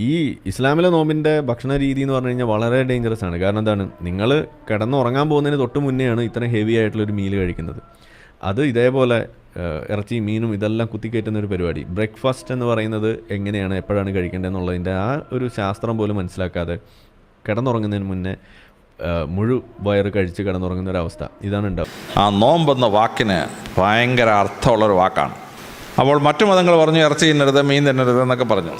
ഈ ഇസ്ലാമിലെ നോമ്പിന്റെ ഭക്ഷണ രീതി എന്ന് പറഞ്ഞു കഴിഞ്ഞാൽ വളരെ ഡേഞ്ചറസ് ആണ്. കാരണം എന്താണ്? നിങ്ങൾ കിടന്നുറങ്ങാൻ പോകുന്നതിന് തൊട്ട് മുന്നെയാണ് ഇത്രയും ഹെവി ആയിട്ടുള്ള ഒരു മീൽ കഴിക്കുന്നത്. അത് ഇതേപോലെ ഇറച്ചി മീനും ഇതെല്ലാം കുത്തിക്കയറ്റുന്ന ഒരു പരിപാടി. ബ്രേക്ക്ഫാസ്റ്റ് എന്ന് പറയുന്നത് എങ്ങനെയാണ് എപ്പോഴാണ് കഴിക്കേണ്ടതെന്നുള്ളതിന്റെ ആ ഒരു ശാസ്ത്രം പോലും മനസ്സിലാക്കാതെ കിടന്നുറങ്ങുന്നതിന് മുന്നേ മുഴു വയറ് കഴിച്ച് കിടന്നുറങ്ങുന്ന ഒരു അവസ്ഥ. ഇതാണ് ഉണ്ടാവുക. ആ നോമ്പെന്ന വാക്കിന് ഭയങ്കര അർത്ഥമുള്ളൊരു വാക്കാണ്. അപ്പോൾ മറ്റു മതങ്ങൾ പറഞ്ഞു ഇറച്ചി തിന്നരുത് മീൻ തിന്നരുത് എന്നൊക്കെ പറഞ്ഞു.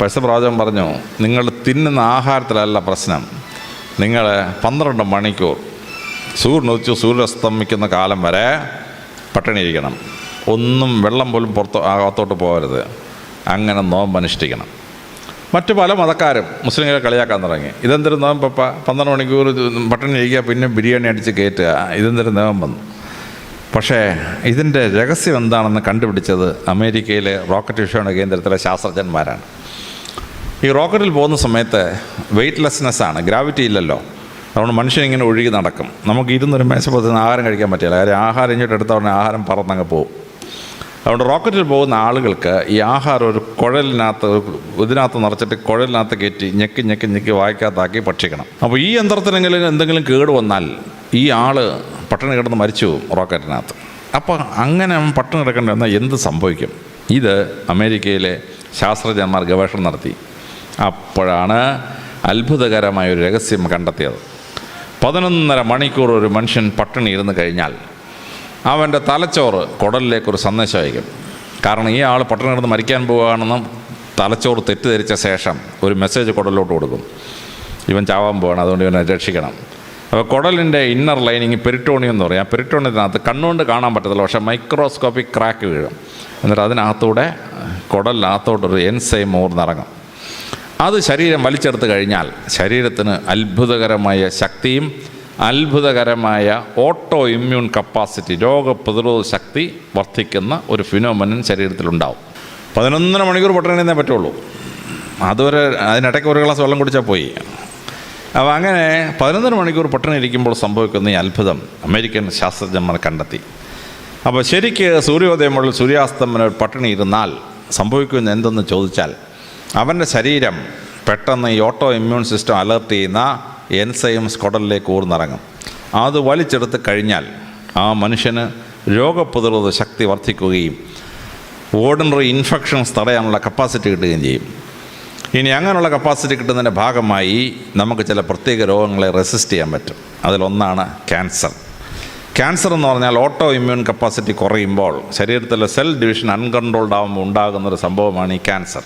പശുപ്രാജം പറഞ്ഞു നിങ്ങൾ തിന്നുന്ന ആഹാരത്തിലല്ല പ്രശ്നം. നിങ്ങൾ പന്ത്രണ്ട് മണിക്കൂർ സൂര്യൻ ഉദിച്ചു സൂര്യസ്തമിക്കുന്ന കാലം വരെ പട്ടിണി ഇരിക്കണം. ഒന്നും വെള്ളം പോലും പുറത്ത് അകത്തോട്ട് പോകരുത്. അങ്ങനെ നോമ്പ് അനുഷ്ഠിക്കണം. മറ്റു പല മതക്കാരും മുസ്ലിങ്ങളെ കളിയാക്കാൻ തുടങ്ങി. ഇതെന്തൊരു നോമ്പപ്പ? പന്ത്രണ്ട് മണിക്കൂർ പട്ടിണി ഇരിക്കുക പിന്നെ ബിരിയാണി അടിച്ച് കയറ്റുക. ഇതെന്തൊരു നോമ്പെന്ന്? പക്ഷേ ഇതിന്റെ രഹസ്യം എന്താണെന്ന് കണ്ടുപിടിച്ചത് അമേരിക്കയിലെ റോക്കറ്റ് വിക്ഷേപണ കേന്ദ്രത്തിലെ ശാസ്ത്രജ്ഞന്മാരാണ്. ഈ റോക്കറ്റിൽ പോകുന്ന സമയത്ത് വെയ്റ്റ്ലെസ്നെസ് ആണ് ഗ്രാവിറ്റി ഇല്ലല്ലോ. അതുകൊണ്ട് മനുഷ്യൻ ഇങ്ങനെ ഒഴുകി നടക്കും. നമുക്ക് ഇരുന്നൊരു മേശപ്പുറത്ത് ആഹാരം കഴിക്കാൻ പറ്റില്ല. കാര്യം ആഹാരം ഇങ്ങോട്ട് എടുത്ത ആഹാരം പറന്നങ്ങ് പോകും അതുകൊണ്ട് റോക്കറ്റിൽ പോകുന്ന ആളുകൾക്ക് ഈ ആഹാരം ഒരു കുഴലിനകത്ത് ഇതിനകത്ത് നിറച്ചിട്ട് കുഴലിനകത്ത് കയറ്റി ഞെക്കി ഞെക്കി ഞെക്കി വായിക്കാത്താക്കി ഭക്ഷിക്കണം. അപ്പോൾ ഈ യന്ത്രത്തിനെങ്കിലും എന്തെങ്കിലും കേട് വന്നാൽ ഈ ആൾ പട്ടണി കിടന്ന് മരിച്ചു റോക്കറ്റിനകത്ത്. അപ്പോൾ അങ്ങനെ പട്ടണി കിടക്കേണ്ടി വന്നാൽ എന്ത് സംഭവിക്കും? ഇത് അമേരിക്കയിലെ ശാസ്ത്രജ്ഞന്മാർ ഗവേഷണം നടത്തി. അപ്പോഴാണ് അത്ഭുതകരമായ ഒരു രഹസ്യം കണ്ടെത്തിയത്. പതിനൊന്നര മണിക്കൂർ ഒരു മനുഷ്യൻ പട്ടിണി ഇരുന്ന് കഴിഞ്ഞാൽ അവന്റെ തലച്ചോറ് കുടലിലേക്കൊരു സന്ദേശം അയക്കും. കാരണം ഈ ആൾ പട്ടിണി കിടന്ന് മരിക്കാൻ പോവുകയാണെന്നും തലച്ചോറ് തെറ്റിദ്ധരിച്ച ശേഷം ഒരു മെസ്സേജ് കുടലിലോട്ട് കൊടുക്കും. ഇവൻ ചാവാൻ പോവാണ് അതുകൊണ്ട് ഇവനെ രക്ഷിക്കണം. അപ്പോൾ കുടലിന്റെ ഇന്നർ ലൈനിങ് പെരിട്ടോണിയം എന്ന് പറയും. ആ പെരിട്ടോണിയത്തിനകത്ത് കണ്ണുകൊണ്ട് കാണാൻ പറ്റത്തില്ല. പക്ഷേ മൈക്രോസ്കോപ്പിക് ക്രാക്ക് വീഴും. എന്നിട്ട് അതിനകത്തൂടെ കുടലിനകത്തോട്ടൊരു എൻസൈം ഊർന്നിറങ്ങും അത് ശരീരം വലിച്ചെടുത്ത് കഴിഞ്ഞാൽ ശരീരത്തിന് അത്ഭുതകരമായ ശക്തിയും അത്ഭുതകരമായ ഓട്ടോ ഇമ്മ്യൂൺ കപ്പാസിറ്റി രോഗപ്രതിരോധ ശക്തി വർദ്ധിക്കുന്ന ഒരു ഫിനോമനൻ ശരീരത്തിലുണ്ടാവും പതിനൊന്നര മണിക്കൂർ പൊട്ടണേന്നേ പറ്റുള്ളൂ. അതുവരെ അതിനിടയ്ക്ക് ഒരു ഗ്ലാസ് വെള്ളം കുടിച്ചാൽ പോയി. അപ്പോൾ അങ്ങനെ പതിനൊന്നര മണിക്കൂർ പട്ടിണി ഇരിക്കുമ്പോൾ സംഭവിക്കുന്ന ഈ അത്ഭുതം അമേരിക്കൻ ശാസ്ത്രജ്ഞന്മാർ കണ്ടെത്തി. അപ്പോൾ ശരിക്ക് സൂര്യോദയം മുതൽ സൂര്യാസ്തമന പട്ടിണി ഇരുന്നാൽ സംഭവിക്കുന്ന എന്തെന്ന് ചോദിച്ചാൽ അവന്റെ ശരീരം പെട്ടെന്ന് ഈ ഓട്ടോ ഇമ്മ്യൂൺ സിസ്റ്റം അലർട്ട് ചെയ്യുന്ന എൻസൈം സ്കൊടലിലേക്ക് ഊർന്നിറങ്ങും. അത് വലിച്ചെടുത്ത് കഴിഞ്ഞാൽ ആ മനുഷ്യന് രോഗപ്രതിരോധ ശക്തി വർദ്ധിക്കുകയും ഓർഡിനറി ഇൻഫെക്ഷൻസ് തടയാനുള്ള കപ്പാസിറ്റി കിട്ടുകയും ചെയ്യും. ഇനി അങ്ങനെയുള്ള കപ്പാസിറ്റി കിട്ടുന്നതിന്റെ ഭാഗമായി നമുക്ക് ചില പ്രത്യേക രോഗങ്ങളെ റെസിസ്റ്റ് ചെയ്യാൻ പറ്റും. അതിലൊന്നാണ് ക്യാൻസർ ക്യാൻസർ എന്ന് പറഞ്ഞാൽ ഓട്ടോ ഇമ്മ്യൂൺ കപ്പാസിറ്റി കുറയുമ്പോൾ ശരീരത്തിലെ സെൽ ഡിവിഷൻ അൺകൺട്രോൾഡ് ആകുമ്പോൾ ഉണ്ടാകുന്ന ഒരു സംഭവമാണ് ഈ ക്യാൻസർ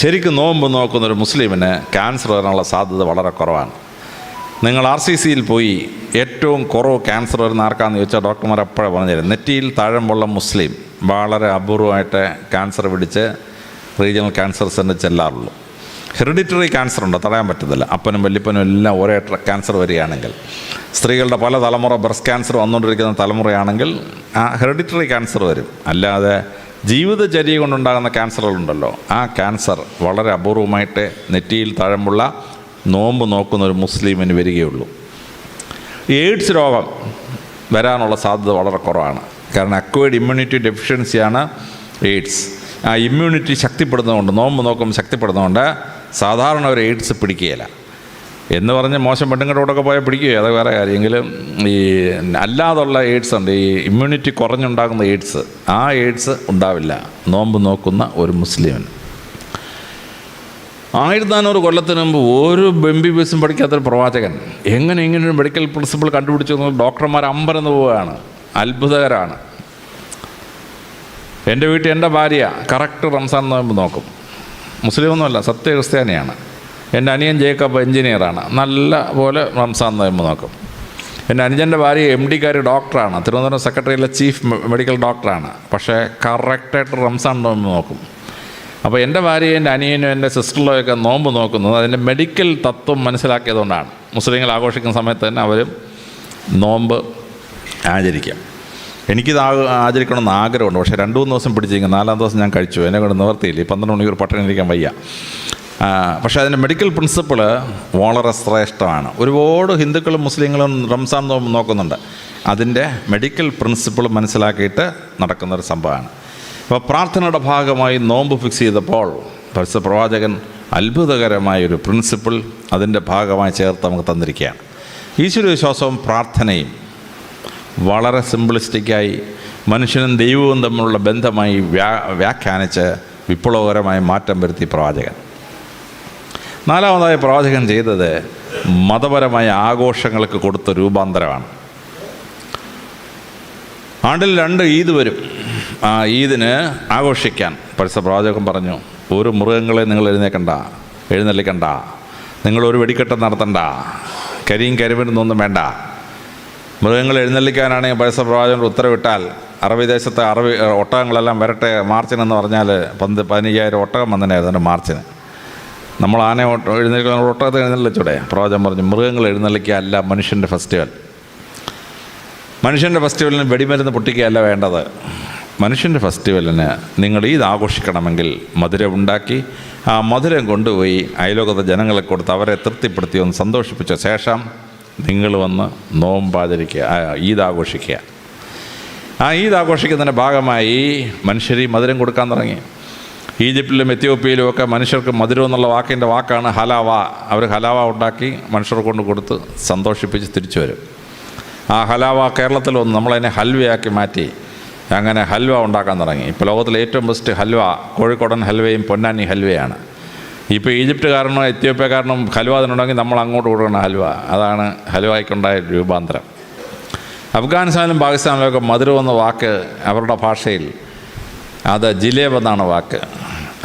ശരിക്കും നോമ്പ് നോക്കുന്ന ഒരു മുസ്ലിമിന് ക്യാൻസർ വരാനുള്ള സാധ്യത വളരെ കുറവാണ്. നിങ്ങൾ ആർ സി സിയിൽ പോയി ഏറ്റവും കുറവ് ക്യാൻസർ വരുന്ന ആർക്കാന്ന് ചോദിച്ചാൽ ഡോക്ടർമാർ അപ്പോഴേ പറഞ്ഞുതരും? നെറ്റിയിൽ താഴമ്പുള്ള മുസ്ലിം വളരെ അപൂർവമായിട്ട് ക്യാൻസർ പിടിച്ച് റീജിയണൽ ക്യാൻസർ സെന്റർ ചെല്ലാറുള്ളൂ. ഹെറിഡിറ്ററി ക്യാൻസർ ഉണ്ട്? തടയാൻ പറ്റത്തില്ല. അപ്പനും വല്യപ്പനും എല്ലാം ഒരേ ക്യാൻസർ വരികയാണെങ്കിൽ. സ്ത്രീകളുടെ പല തലമുറ ബ്രസ്റ്റ് ക്യാൻസർ വന്നുകൊണ്ടിരിക്കുന്ന തലമുറയാണെങ്കിൽ ആ ഹെറിഡിറ്ററി ക്യാൻസർ വരും. അല്ലാതെ ജീവിതചര്യ കൊണ്ടുണ്ടാകുന്ന ക്യാൻസറുകളുണ്ടല്ലോ. ആ ക്യാൻസർ വളരെ അപൂർവമായിട്ട് നെറ്റിയിൽ താഴമ്പുള്ള നോമ്പ് നോക്കുന്ന ഒരു മുസ്ലിമിന് വരികയുള്ളൂ. എയ്ഡ്സ് രോഗം വരാനുള്ള സാധ്യത വളരെ കുറവാണ്. കാരണം അക്വേഡ് ഇമ്മ്യൂണിറ്റി ഡെഫിഷ്യൻസിയാണ് എയ്ഡ്സ്. ആ ഇമ്മ്യൂണിറ്റി ശക്തിപ്പെടുന്നതുകൊണ്ട് നോമ്പ് നോക്കുമ്പോൾ ശക്തിപ്പെടുന്നതുകൊണ്ട് സാധാരണ ഒരു എയ്ഡ്സ് പിടിക്കുകയില്ല. എന്ന് പറഞ്ഞ് മോശം പെണ്ണുങ്ങളോടൊക്കെ പോയാൽ പിടിക്കുകയോ അത് വേറെ കാര്യമെങ്കിലും ഈ അല്ലാതുള്ള എയ്ഡ്സ് ഉണ്ട് ഈ ഇമ്മ്യൂണിറ്റി കുറഞ്ഞുണ്ടാകുന്ന എയ്ഡ്സ് ആ എയ്ഡ്സ് ഉണ്ടാവില്ല. നോമ്പ് നോക്കുന്ന ഒരു മുസ്ലിമിന് ആയിരത്തി നാനൂറ് കൊല്ലത്തിന് മുമ്പ് ഒരു എം ബി ബി എസും പഠിക്കാത്തൊരു പ്രവാചകൻ എങ്ങനെ ഇങ്ങനെ മെഡിക്കൽ പ്രിൻസിപ്പിൾ കണ്ടുപിടിച്ചു ഡോക്ടർമാർ അമ്പരന്ന് പോവുകയാണ്. അത്ഭുതകരമാണ് എന്റെ വീട്ടിൽ എന്റെ ഭാര്യ കറക്റ്റ് റംസാൻ നോമ്പ് നോക്കും. മുസ്ലിമൊന്നുമല്ല സത്യ ക്രിസ്ത്യാനിയാണ് എന്റെ അനിയൻ ജേക്കബ് എഞ്ചിനീയറാണ് നല്ല പോലെ റംസാൻ നോമ്പ് നോക്കും. എന്റെ അനുജന്റെ ഭാര്യ എം ഡിക്കാർ ഡോക്ടറാണ്. തിരുവനന്തപുരം സെക്രട്ടറിയിലെ ചീഫ് മെഡിക്കൽ ഡോക്ടറാണ്. പക്ഷേ കറക്റ്റായിട്ട് റംസാൻ നോമ്പ് നോക്കും. അപ്പോൾ എന്റെ ഭാര്യയും എന്റെ അനിയനും എന്റെ സിസ്റ്ററിലൊക്കെ നോമ്പ് നോക്കുന്നത് അതിന്റെ മെഡിക്കൽ തത്വം മനസ്സിലാക്കിയതുകൊണ്ടാണ്. മുസ്ലിങ്ങൾ ആഘോഷിക്കുന്ന സമയത്ത് തന്നെ അവരും നോമ്പ് ആചരിക്കാം. എനിക്കിത് ആ- ആചരിക്കണമെന്ന് ആഗ്രഹമുണ്ട്. പക്ഷേ രണ്ട് മൂന്ന് ദിവസം പിടിച്ചിരിക്കും നാലാം ദിവസം ഞാൻ കഴിച്ചു. എന്നെ കൊണ്ട് നിവർത്തിയില്ല. പന്ത്രണ്ട് മണിക്കൂർ പട്ടിണി ഇരിക്കാൻ വയ്യ. പക്ഷേ അതിന്റെ മെഡിക്കൽ പ്രിൻസിപ്പിൾ വളരെ ശ്രേഷ്ഠമാണ്. ഒരുപാട് ഹിന്ദുക്കളും മുസ്ലിങ്ങളും റംസാൻ നോക്കുന്നുണ്ട്. അതിന്റെ മെഡിക്കൽ പ്രിൻസിപ്പിൾ മനസ്സിലാക്കിയിട്ട് നടക്കുന്നൊരു സംഭവമാണ്. അപ്പോൾ പ്രാർത്ഥനയുടെ ഭാഗമായി നോമ്പ് ഫിക്സ് ചെയ്തപ്പോൾ പരസ്യ പ്രവാചകൻ അത്ഭുതകരമായൊരു പ്രിൻസിപ്പിൾ അതിന്റെ ഭാഗമായി ചേർത്ത് നമുക്ക് തന്നിരിക്കുകയാണ്. ഈശ്വര വിശ്വാസവും പ്രാർത്ഥനയും വളരെ സിംപ്ലിസ്റ്റിക്കായി മനുഷ്യനും ദൈവവും തമ്മിലുള്ള ബന്ധമായി വ്യാ വ്യാഖ്യാനിച്ച് വിപ്ലവകരമായ മാറ്റം വരുത്തി പ്രവാചകൻ. നാലാമതായി പ്രവാചകൻ ചെയ്തത് മതപരമായ ആഘോഷങ്ങൾക്ക് കൊടുത്ത രൂപാന്തരമാണ്. ആണ്ടിൽ രണ്ട് ഈദ് വരും. ആ ഈദിന് ആഘോഷിക്കാൻ പരിസ പ്രവാചകൻ പറഞ്ഞു ഒരു മൃഗങ്ങളെ നിങ്ങൾ എഴുന്നേക്കണ്ട എഴുന്നള്ളിക്കണ്ട. നിങ്ങളൊരു വെടിക്കെട്ട് നടത്തണ്ട. കരിയും കരിമരുന്നൊന്നും വേണ്ട. മൃഗങ്ങൾ എഴുന്നള്ളിക്കാനാണെങ്കിൽ പരസ്യ പ്രവാചകൻ ഉത്തരവിട്ടാൽ. അറബി ദേശത്തെ അറബി ഒട്ടകങ്ങളെല്ലാം വരട്ടെ മാർച്ചിനെന്ന് പറഞ്ഞാൽ പന്ത് പതിനയ്യായിരം ഒട്ടകം വന്നതിനായിരുന്നു അതിന്റെ മാർച്ചിന്. നമ്മൾ ആന എഴുന്നേൽക്കുന്ന ഒട്ടകത്തെ എഴുന്നള്ളിച്ചൂടെ? പ്രവാചകൻ പറഞ്ഞു മൃഗങ്ങൾ എഴുന്നള്ളിക്കുക അല്ല മനുഷ്യന്റെ ഫെസ്റ്റിവൽ. മനുഷ്യന്റെ ഫെസ്റ്റിവലിന് വെടിമരുന്ന് പൊട്ടിക്കുകയല്ല വേണ്ടത്. മനുഷ്യന്റെ ഫെസ്റ്റിവലിന് നിങ്ങൾ ഇത് ആഘോഷിക്കണമെങ്കിൽ മധുരം ഉണ്ടാക്കി ആ മധുരം കൊണ്ടുപോയി അയലോകത്തെ ജനങ്ങളെ കൊടുത്ത് അവരെ തൃപ്തിപ്പെടുത്തി ഒന്ന് സന്തോഷിപ്പിച്ച ശേഷം നിങ്ങൾ വന്ന് നോമ്പാചരിക്കുക ഈദ് ആഘോഷിക്കുക ആ ഈദ് ആഘോഷിക്കുന്നതിന്റെ ഭാഗമായി മനുഷ്യർ ഈ മധുരം കൊടുക്കാൻ തുടങ്ങി. ഈജിപ്തിലും എത്യോപ്യയിലും ഒക്കെ മനുഷ്യർക്ക് മധുരം എന്നുള്ള വാക്കിന്റെ വാക്കാണ് ഹലാവ. അവർ ഹലാവ ഉണ്ടാക്കി മനുഷ്യർ കൊണ്ട് കൊടുത്ത് സന്തോഷിപ്പിച്ച് തിരിച്ചു വരും. ആ ഹലാവ കേരളത്തിൽ വന്ന് നമ്മളതിനെ ഹൽവയാക്കി മാറ്റി അങ്ങനെ ഹൽവ ഉണ്ടാക്കാൻ തുടങ്ങി. ഇപ്പോൾ ലോകത്തിലെ ഏറ്റവും ബെസ്റ്റ് ഹൽവ കോഴിക്കോടൻ ഹൽവയും പൊന്നാനി ഹൽവയാണ്. ഇപ്പോൾ ഈജിപ്തുകാരനോ എത്യോപ്യക്കാരനോ ഹലുവ അതിനുണ്ടെങ്കിൽ നമ്മൾ അങ്ങോട്ട് കൊടുക്കണം ഹലുവ. അതാണ് ഹലുവായിക്കുണ്ടായ രൂപാന്തരം. അഫ്ഗാനിസ്ഥാനിലും പാകിസ്ഥാനിലും മധുരം എന്ന വാക്ക് അവരുടെ ഭാഷയിൽ അത് ജിലേബ് എന്നാണ് വാക്ക്.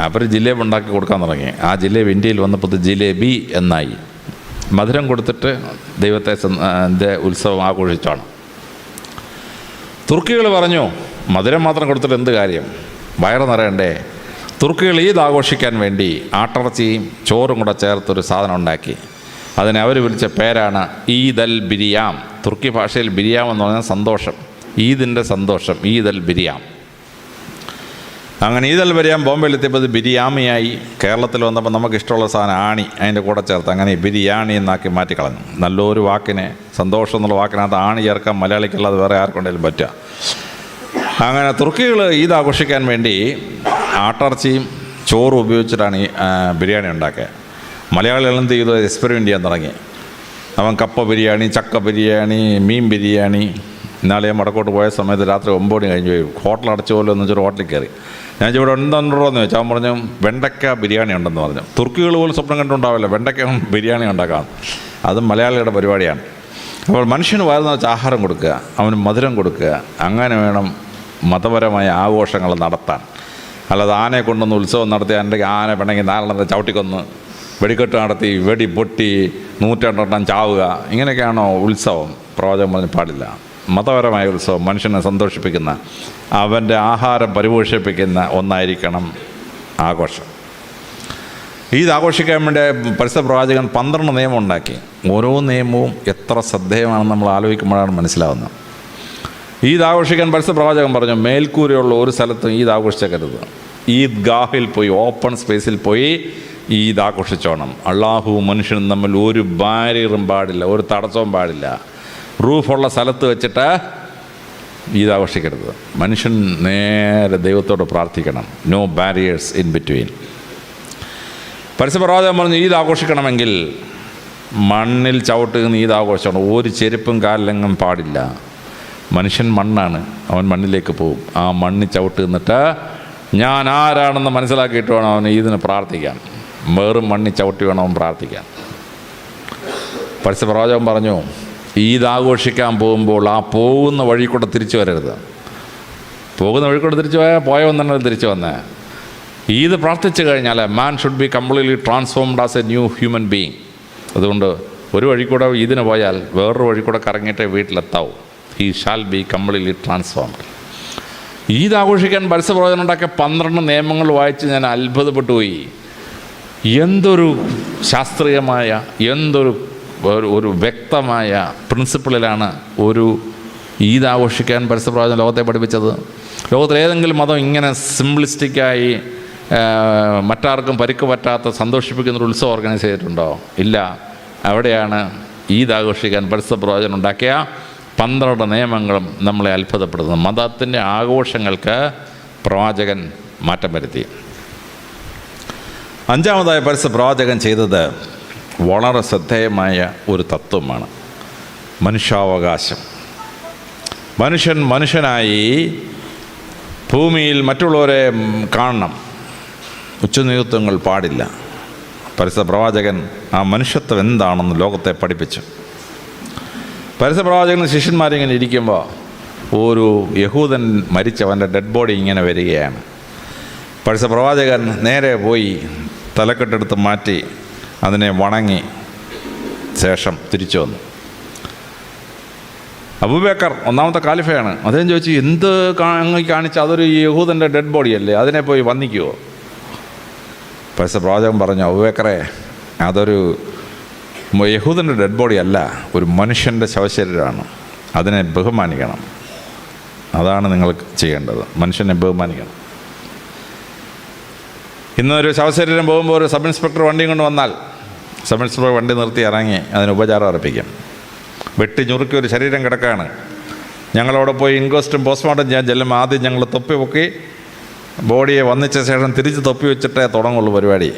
അവർ ജിലേബ് ഉണ്ടാക്കി കൊടുക്കാൻ തുടങ്ങി. ആ ജിലേബ് ഇന്ത്യയിൽ വന്നപ്പോൾ ജിലേബി എന്നായി. മധുരം കൊടുത്തിട്ട് ദൈവത്തെ ഉത്സവം ആഘോഷിച്ചാണ്. തുർക്കികൾ പറഞ്ഞു മധുരം മാത്രം കൊടുത്തിട്ട് എന്ത് കാര്യം? വയറ് നിറയണ്ടേ? തുർക്കികൾ ഈദ് ആഘോഷിക്കാൻ വേണ്ടി ആട്ടിറച്ചിയും ചോറും കൂടെ ചേർത്തൊരു സാധനം ഉണ്ടാക്കി. അതിനെ അവർ വിളിച്ച പേരാണ് ഈദ് അൽ ബിരിയാം. തുർക്കി ഭാഷയിൽ ബിരിയാം എന്ന് പറഞ്ഞാൽ സന്തോഷം. ഈദിന്റെ സന്തോഷം ഈദ് അൽ ബിരിയാം. അങ്ങനെ ഈദൽ ബിരിയാം ബോംബെയിൽ എത്തിയപ്പോൾ ഇത് ബിരിയാമിയായി കേരളത്തിൽ വന്നപ്പോൾ നമുക്ക് ഇഷ്ടമുള്ള സാധനം ആണി അതിന്റെ കൂടെ ചേർത്ത് അങ്ങനെ ബിരിയാണി എന്നാക്കി മാറ്റിക്കളഞ്ഞു. നല്ലൊരു വാക്കിനെ സന്തോഷം എന്നുള്ള വാക്കിനകത്ത് ആണി ചേർക്കാൻ മലയാളിക്കുള്ളത് വേറെ ആർക്കുണ്ടെങ്കിലും പറ്റുക. അങ്ങനെ തുർക്കികൾ ഈദ് ആഘോഷിക്കാൻ വേണ്ടി ആട്ടിറച്ചിയും ചോറും ഉപയോഗിച്ചിട്ടാണ് ഈ ബിരിയാണി ഉണ്ടാക്കുക മലയാളികൾ എന്ത് ചെയ്തു? എക്സ്പെരിമെന്റ് ചെയ്യാൻ തുടങ്ങി. അവൻ കപ്പ ബിരിയാണി ചക്ക ബിരിയാണി മീൻ ബിരിയാണി. ഇന്നാളെ ഞാൻ വടക്കോട്ട് പോയ സമയത്ത് രാത്രി ഒമ്പത് മണി കഴിഞ്ഞ് പോയി. ഹോട്ടൽ അടച്ച പോലെ എന്ന് വെച്ചൊരു ഹോട്ടലിൽ കയറി. ഞാൻ ഇവിടെ എന്തുണ്ടോ എന്ന് ചോദിച്ചാൽ അവൻ പറഞ്ഞു വെണ്ടക്ക ബിരിയാണി ഉണ്ടെന്ന് പറഞ്ഞു. തുർക്കികൾ പോലും സ്വപ്നം കണ്ടുണ്ടാവില്ല. വെണ്ടക്ക ബിരിയാണി ഉണ്ടാക്കാം അത് മലയാളികളുടെ പരിപാടിയാണ്. അപ്പോൾ മനുഷ്യന് വരുന്ന വെച്ചാൽ ആഹാരം കൊടുക്കുക അവന് മധുരം കൊടുക്കുക അങ്ങനെ വേണം മതപരമായ ആഘോഷങ്ങൾ നടത്താൻ. അല്ലാതെ ആനയെ കൊണ്ടൊന്ന് ഉത്സവം നടത്തി അതിന്റെ ആന പിണങ്ങി നാലെണ്ണത്തെ ചവിട്ടിക്കൊന്ന് വെടിക്കെട്ട് നടത്തി വെടി പൊട്ടി നൂറ്റെണ്ണെണ്ണം ചാവുക ഇങ്ങനെയൊക്കെയാണോ ഉത്സവം? പ്രവാചകം പറഞ്ഞ് പാടില്ല. മതപരമായ ഉത്സവം മനുഷ്യനെ സന്തോഷിപ്പിക്കുന്ന അവന്റെ ആഹാരം പരിപോഷിപ്പിക്കുന്ന ഒന്നായിരിക്കണം ആഘോഷം. ഈ ആഘോഷിക്കാൻ വേണ്ടി പരിസര പ്രവാചകൻ പന്ത്രണ്ട് നിയമം ഉണ്ടാക്കി. ഓരോ നിയമവും എത്ര ശ്രദ്ധേയമാണെന്ന് നമ്മൾ ആലോചിക്കുമ്പോഴാണ് മനസ്സിലാവുന്നത്. ഈദ് ആഘോഷിക്കാൻ പരസ്യ പ്രവാചകൻ പറഞ്ഞു മേൽക്കൂരയുള്ള ഒരു സ്ഥലത്തും ഈദ് ആഘോഷിച്ചേക്കരുത് ഈദ് ഗാഹിൽ പോയി ഓപ്പൺ സ്പേസിൽ പോയി ഈദ് ആഘോഷിച്ചോണം അള്ളാഹു മനുഷ്യനും തമ്മിൽ ഒരു ബാരിയറും പാടില്ല ഒരു തടസ്സവും പാടില്ല. റൂഫുള്ള സ്ഥലത്ത് വെച്ചിട്ട് ഈദ് ആഘോഷിക്കരുത് മനുഷ്യൻ നേരെ ദൈവത്തോട് പ്രാർത്ഥിക്കണം. നോ ബാരിയേഴ്സ് ഇൻ ബിറ്റ്വീൻ പരസ്യപ്രവാചകം പറഞ്ഞു ഈദ് ആഘോഷിക്കണമെങ്കിൽ മണ്ണിൽ ചവിട്ടുന്ന ഈദ് ആഘോഷിക്കണം ഒരു ചെരുപ്പും കാലിലെങ്ങും പാടില്ല. മനുഷ്യൻ മണ്ണാണ്. അവൻ മണ്ണിലേക്ക് പോകും ആ മണ്ണ് ചവിട്ട് നിന്നിട്ട് ഞാൻ ആരാണെന്ന് മനസ്സിലാക്കിയിട്ട് വേണം അവൻ ഈദിന് പ്രാർത്ഥിക്കാൻ. വേറും മണ്ണിൽ ചവിട്ടി വേണം അവൻ പ്രാർത്ഥിക്കാൻ. പരസ്യപ്രവാചകൻ പറഞ്ഞു ഈദ് ആഘോഷിക്കാൻ പോകുമ്പോൾ ആ പോകുന്ന വഴി കൂടെ തിരിച്ചു വരരുത്. പോകുന്ന വഴി കൂടെ തിരിച്ചു പോയാൽ പോയവൻ തിരിച്ചു വന്നേ. ഈദ് പ്രാർത്ഥിച്ചു കഴിഞ്ഞാൽ man should be completely transformed as a new human being അതുകൊണ്ട് ഒരു വഴി കൂടെ ഈദിന് പോയാൽ വേറൊരു വഴി കൂടെ കറങ്ങിയിട്ടേ വീട്ടിലെത്താവൂ. He shall be completely transformed Eid ആഘോഷിക്കാൻ പരസ്യപ്രവചനം ഉണ്ടാക്കിയ പന്ത്രണ്ട് നിയമങ്ങൾ വായിച്ച് ഞാൻ അത്ഭുതപ്പെട്ടു പോയി എന്തൊരു ശാസ്ത്രീയമായ എന്തൊരു ഒരു വ്യക്തമായ പ്രിൻസിപ്പിളിലാണ് ഒരു ഈദ് ആഘോഷിക്കാൻ പരസ്യപ്രവചനം ലോകത്തെ പഠിപ്പിച്ചത്. ലോകത്തിലേതെങ്കിലും മതം ഇങ്ങനെ സിംപ്ലിസ്റ്റിക്കായി മറ്റാർക്കും പരിക്ക് പറ്റാത്ത സന്തോഷിപ്പിക്കുന്ന ഒരു ഉത്സവം ഓർഗനൈസ് ചെയ്തിട്ടുണ്ടോ? ഇല്ല. അവിടെയാണ് ഈദ് ആഘോഷിക്കാൻ പരസ്യപ്രവചനം ഉണ്ടാക്കിയ പന്ത്രണ്ട് നിയമങ്ങളും നമ്മളെ അത്ഭുതപ്പെടുത്തുന്നു. മതത്തിന്റെ ആഘോഷങ്ങൾക്ക് പ്രവാചകൻ മാറ്റം വരുത്തി. അഞ്ചാമതായി പരസ്യ പ്രവാചകൻ ചെയ്തത് വളരെ ശ്രദ്ധേയമായ ഒരു തത്വമാണ്. മനുഷ്യാവകാശം. മനുഷ്യൻ മനുഷ്യനായി ഭൂമിയിൽ മറ്റുള്ളവരെ കാണണം. ഉച്ചനീതത്വങ്ങൾ പാടില്ല. പരസ്യ പ്രവാചകൻ ആ മനുഷ്യത്വം എന്താണെന്ന് ലോകത്തെ പഠിപ്പിച്ചു. പരിസ്ഥ പ്രവാചകൻ ശിഷ്യന്മാരിങ്ങനെ ഇരിക്കുമ്പോൾ ഒരു യഹൂദൻ മരിച്ചവന്റെ ഡെഡ് ബോഡി ഇങ്ങനെ വരികയാണ്. പരസ്യപ്രവാചകൻ നേരെ പോയി തലക്കെട്ടെടുത്ത് മാറ്റി അതിനെ വണങ്ങി ശേഷം തിരിച്ചു വന്നു. അബുബേക്കർ ഒന്നാമത്തെ കാലിഫയാണ്. അദ്ദേഹം ചോദിച്ചു എന്ത് കാണിച്ച അതൊരു യഹൂദന്റെ ഡെഡ് ബോഡി അല്ലേ? അതിനെ പോയി വന്നിക്കുമോ പരസ്യപ്രവാചകൻ പ്രവാചകൻ പറഞ്ഞു അബുബേക്കറെ അതൊരു യഹൂദന്റെ ഡെഡ് ബോഡി അല്ല ഒരു മനുഷ്യന്റെ ശവശരീരമാണ്. അതിനെ ബഹുമാനിക്കണം. അതാണ് നിങ്ങൾ ചെയ്യേണ്ടത്. മനുഷ്യനെ ബഹുമാനിക്കണം. ഇന്നൊരു ശവശരീരം പോകുമ്പോൾ ഒരു സബ് ഇൻസ്പെക്ടർ വണ്ടിയും കൊണ്ട് വന്നാൽ സബ് ഇൻസ്പെക്ടർ വണ്ടി നിർത്തി ഇറങ്ങി അതിന് ഉപചാരം അർപ്പിക്കും. വെട്ടി ഞുറുക്കി ഒരു ശരീരം കിടക്കുകയാണ്. ഞങ്ങളവിടെ പോയി ഇൻക്വസ്റ്റും പോസ്റ്റ്മോർട്ടം ചെയ്യാൻ ചെല്ലുമ്പോൾ ആദ്യം ഞങ്ങൾ തൊപ്പി പൊക്കി ബോഡിയെ വന്നിച്ച ശേഷം തിരിച്ച് തൊപ്പി വെച്ചിട്ടേ തുടങ്ങുള്ളൂ പരിപാടി.